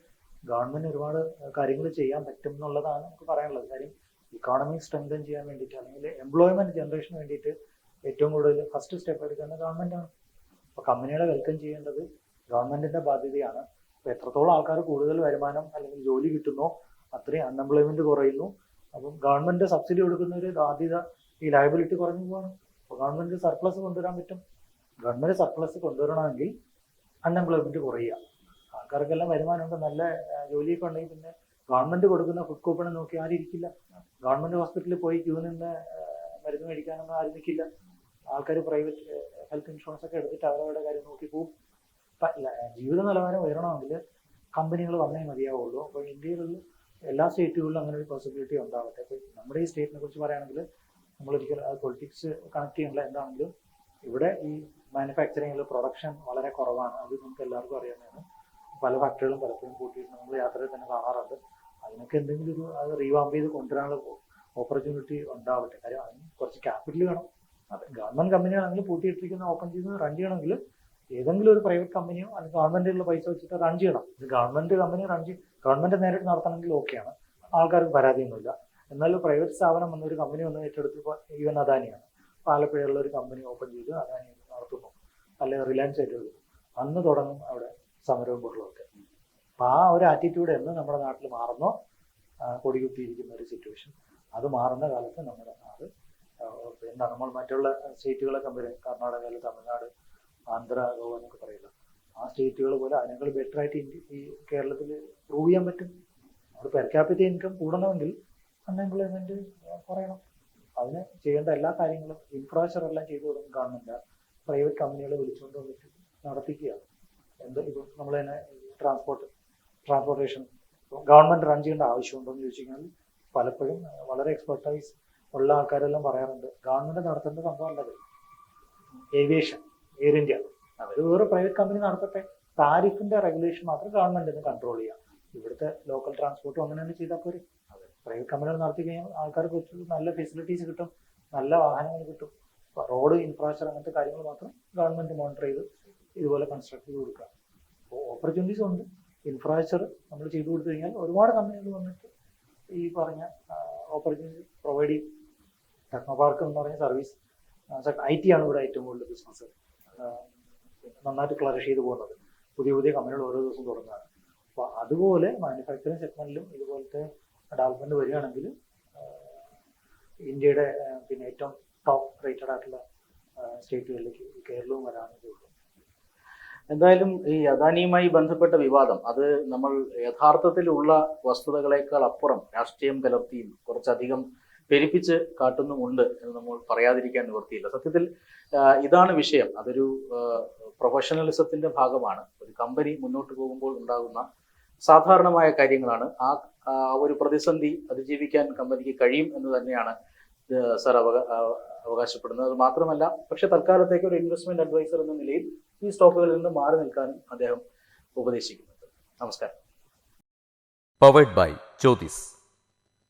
ഗവൺമെന്റ് ഒരുപാട് കാര്യങ്ങൾ ചെയ്യാൻ പറ്റും എന്നുള്ളതാണ് നമുക്ക് പറയാനുള്ളത്. കാര്യം ഇക്കോണമി സ്ട്രെങ്തൻ ചെയ്യാൻ വേണ്ടിയിട്ട് അല്ലെങ്കിൽ എംപ്ലോയ്മെന്റ് ജനറേഷന് വേണ്ടിയിട്ട് ഏറ്റവും കൂടുതൽ ഫസ്റ്റ് സ്റ്റെപ്പ് എടുക്കുന്ന ഗവൺമെന്റാണ് അപ്പോൾ കമ്പനികളെ വെൽക്കം ചെയ്യേണ്ടത് ഗവൺമെന്റിന്റെ ബാധ്യതയാണ്. അപ്പോൾ എത്രത്തോളം ആൾക്കാർ കൂടുതൽ വരുമാനം അല്ലെങ്കിൽ ജോലി കിട്ടുന്നോ അത്രയും അൺഎംപ്ലോയ്മെന്റ് കുറയുന്നു. അപ്പം ഗവൺമെന്റ് സബ്സിഡി കൊടുക്കുന്ന ഒരു ബാധ്യത ഈ ലയബിലിറ്റി കുറഞ്ഞു പോവാണ്. അപ്പോൾ ഗവൺമെന്റ് സർപ്ലസ് കൊണ്ടുവരാൻ പറ്റും. ഗവൺമെന്റ് സർപ്ലസ് കൊണ്ടുവരണമെങ്കിൽ അൺഎംപ്ലോയ്മെന്റ് കുറയുക. ആൾക്കാർക്കെല്ലാം വരുമാനമുണ്ട് നല്ല ജോലിയൊക്കെ ഉണ്ടെങ്കിൽ പിന്നെ ഗവൺമെന്റ് കൊടുക്കുന്ന ഫുഡ് കൂപ്പൺ നോക്കി ആരും ഇരിക്കില്ല. ഗവൺമെന്റ് ഹോസ്പിറ്റലിൽ പോയി ക്യൂ നിന്ന് മരുന്ന് മേടിക്കാനൊന്നും ആരും നിൽക്കില്ല ആൾക്കാർ പ്രൈവറ്റ് ഹെൽത്ത് ഇൻഷുറൻസ് ഒക്കെ എടുത്തിട്ട് അവരവരുടെ കാര്യം നോക്കി പോകും ജീവിത നിലവാരം ഉയരണമെങ്കിൽ കമ്പനികൾ വന്നേ മതിയാവുള്ളൂ. അപ്പോൾ ഇന്ത്യയിലുള്ള എല്ലാ സ്റ്റേറ്റുകളിലും അങ്ങനെ ഒരു പോസിബിലിറ്റി ഉണ്ടാവട്ടെ. അപ്പോൾ നമ്മുടെ ഈ സ്റ്റേറ്റിനെ കുറിച്ച് പറയുകയാണെങ്കിൽ നമ്മളൊരിക്കലും പൊളിറ്റിക്സ് കണക്ട് ചെയ്യുന്നില്ല എന്താണെങ്കിലും ഇവിടെ ഈ മാനുഫാക്ചറിങ്ങിൽ പ്രൊഡക്ഷൻ വളരെ കുറവാണ്. അത് നമുക്ക് എല്ലാവർക്കും അറിയാവുന്നതാണ്. പല ഫാക്ടറികളും പലപ്പോഴും കൂട്ടിയിട്ട് നമ്മൾ യാത്രയിൽ തന്നെ കാണാറുണ്ട്. അതിനൊക്കെ എന്തെങ്കിലും ഒരു അത് റീവാമ്പ് ചെയ്ത് കൊണ്ടുവരാനുള്ള ഓപ്പർച്യൂണിറ്റി ഉണ്ടാവട്ടെ. കാര്യം അതിന് കുറച്ച് ക്യാപിറ്റൽ വേണം. അത് ഗവൺമെന്റ് കമ്പനിയാണെങ്കിൽ പൂട്ടിയിട്ടിരിക്കുന്ന ഓപ്പൺ ചെയ്ത് റൺ ചെയ്യണമെങ്കിൽ ഏതെങ്കിലും ഒരു പ്രൈവറ്റ് കമ്പനിയോ അല്ലെങ്കിൽ ഗവൺമെന്റിലുള്ള പൈസ വെച്ചിട്ട് റൺ ചെയ്യണം. ഇത് ഗവൺമെന്റ് കമ്പനി റൺ ചെയ്യും ഗവൺമെന്റ് നേരിട്ട് നടത്തണമെങ്കിൽ ഓക്കെയാണ് ആൾക്കാർക്ക് പരാതിയൊന്നുമില്ല. എന്നാലും പ്രൈവറ്റ് സ്ഥാപനം വന്നൊരു കമ്പനി വന്ന് ഏറ്റെടുത്ത് ഈവൻ അദാനിയാണ്. ആലപ്പുഴയുള്ള ഒരു കമ്പനി ഓപ്പൺ ചെയ്ത് അദാനി നടത്തുന്നു. അല്ലെങ്കിൽ റിലയൻസ് ഏറ്റെടുത്തു അന്ന് തുടങ്ങും അവിടെ സമരവും ബഹളമൊക്കെ അപ്പം ആ ഒരു ആറ്റിറ്റ്യൂഡ് എന്ന് നമ്മുടെ നാട്ടിൽ മാറുന്നോ. കൊടികുത്തിയിരിക്കുന്ന ഒരു സിറ്റുവേഷൻ അത് മാറുന്ന കാലത്ത് നമ്മുടെ നാട് എന്താ നമ്മൾ മറ്റുള്ള സ്റ്റേറ്റുകളെ കമ്പയർ കർണാടകയിൽ തമിഴ്നാട് ആന്ധ്ര ഗോവ എന്നൊക്കെ പറയില്ല ആ സ്റ്റേറ്റുകൾ പോലെ അതിനേക്കാൾ ബെറ്റർ ആയിട്ട് ഇന്ത്യ ഈ കേരളത്തിൽ പ്രൂവ് ചെയ്യാൻ പറ്റും. അവിടെ പെർ ക്യാപിറ്റൽ ഇൻകം കൂടണമെങ്കിൽ അൺഎംപ്ലോയ്മെന്റ് കുറയണം. അതിന് ചെയ്യേണ്ട എല്ലാ കാര്യങ്ങളും ഇൻഫ്രാസ്ട്രക്ചർ എല്ലാം ചെയ്തു കൊടുക്കും ഗവൺമെന്റ് പ്രൈവറ്റ് കമ്പനികളെ വിളിച്ചുകൊണ്ട് വന്നിട്ട് നടത്തിക്കുക. എന്ത് ഇപ്പം നമ്മൾ തന്നെ ട്രാൻസ്പോർട്ട് ട്രാൻസ്പോർട്ടേഷൻ ഗവൺമെന്റ് റൺ ചെയ്യേണ്ട ആവശ്യമുണ്ടോ എന്ന് ചോദിച്ചു കഴിഞ്ഞാൽ പലപ്പോഴും വളരെ എക്സ്പെർട്ടൈസ് ഉള്ള ആൾക്കാരെല്ലാം പറയാറുണ്ട്. ഗവൺമെന്റ് നടത്തേണ്ട സംഭവമല്ലത് ഏവിയേഷൻ എയർ ഇന്ത്യ അത് വേറെ പ്രൈവറ്റ് കമ്പനി നടത്തട്ടെ. താരിഫിന്റെ റെഗുലേഷൻ മാത്രം ഗവൺമെന്റിന് കൺട്രോൾ ചെയ്യാം. ഇവിടുത്തെ ലോക്കൽ ട്രാൻസ്പോർട്ടും അങ്ങനെ തന്നെ ചെയ്താൽ പോരെ പ്രൈവറ്റ് കമ്പനികൾ നടത്തി കഴിഞ്ഞാൽ ആൾക്കാർക്ക് നല്ല ഫെസിലിറ്റീസ് കിട്ടും. നല്ല വാഹനങ്ങൾ കിട്ടും. റോഡ് ഇൻഫ്രാസ്ട്രക്ചർ അങ്ങനത്തെ കാര്യങ്ങൾ മാത്രം ഗവൺമെന്റ് മോണിറ്റർ ചെയ്ത് ഇതുപോലെ കൺസ്ട്രക്ട് ചെയ്ത് കൊടുക്കുക. അപ്പോൾ ഓപ്പർച്യൂണിറ്റീസ് ഉണ്ട്. ഇൻഫ്രാസ്ട്രക്ചർ നമ്മൾ ചെയ്തു കൊടുത്തു കഴിഞ്ഞാൽ ഒരുപാട് കമ്പനികൾ വന്നിട്ട് ഈ പറഞ്ഞ ഓപ്പർച്യൂണിറ്റി പ്രൊവൈഡ് ചെയ്യും. ടെക്നോ പാർക്ക് എന്ന് പറഞ്ഞ സർവീസ് ഐ ടി ആണ് ഇവിടെ ഏറ്റവും കൂടുതൽ ബിസിനസ് നന്നായിട്ട് ക്ലറിഷ് ചെയ്ത് പോകുന്നത്. പുതിയ പുതിയ കമ്പനികൾ ഓരോ ദിവസം തുടങ്ങുകയാണ് അപ്പോൾ അതുപോലെ മാനുഫാക്ചറിങ് സെഗ്മെന്റിലും ഇതുപോലത്തെ ഡെവലപ്മെന്റ് വരികയാണെങ്കിൽ ഇന്ത്യയുടെ പിന്നെ ഏറ്റവും ടോപ്പ് റേറ്റഡ് ആയിട്ടുള്ള സ്റ്റേറ്റുകളിലേക്ക് കേരളവും വരാനേ ഉള്ളൂ എന്തായാലും ഈ അദാനിയുമായി ബന്ധപ്പെട്ട വിവാദം അത് നമ്മൾ യഥാർത്ഥത്തിലുള്ള വസ്തുതകളേക്കാൾ അപ്പുറം രാഷ്ട്രീയം കലർത്തിയും കുറച്ചധികം പെരുപ്പിച്ച് കാട്ടുന്നുമുണ്ട് എന്ന് നമ്മൾ പറയാതിരിക്കാൻ നിവൃത്തിയില്ല. സത്യത്തിൽ ഇതാണ് വിഷയം. അതൊരു പ്രൊഫഷണലിസത്തിന്റെ ഭാഗമാണ്. ഒരു കമ്പനി മുന്നോട്ട് പോകുമ്പോൾ ഉണ്ടാകുന്ന സാധാരണമായ കാര്യങ്ങളാണ്. ആ ഒരു പ്രതിസന്ധി അതിജീവിക്കാൻ കമ്പനിക്ക് കഴിയും എന്ന് തന്നെയാണ് സാർ സർ അവക അവകാശപ്പെടുന്നത്. അത് മാത്രമല്ല പക്ഷെ തൽക്കാലത്തേക്ക് ഒരു ഇൻവെസ്റ്റ്മെന്റ് അഡ്വൈസർ എന്ന നിലയിൽ ഈ സ്റ്റോക്കുകളിൽ നിന്ന് മാറി നിൽക്കാനും അദ്ദേഹം ഉപദേശിക്കുന്നുണ്ട്. നമസ്കാരം.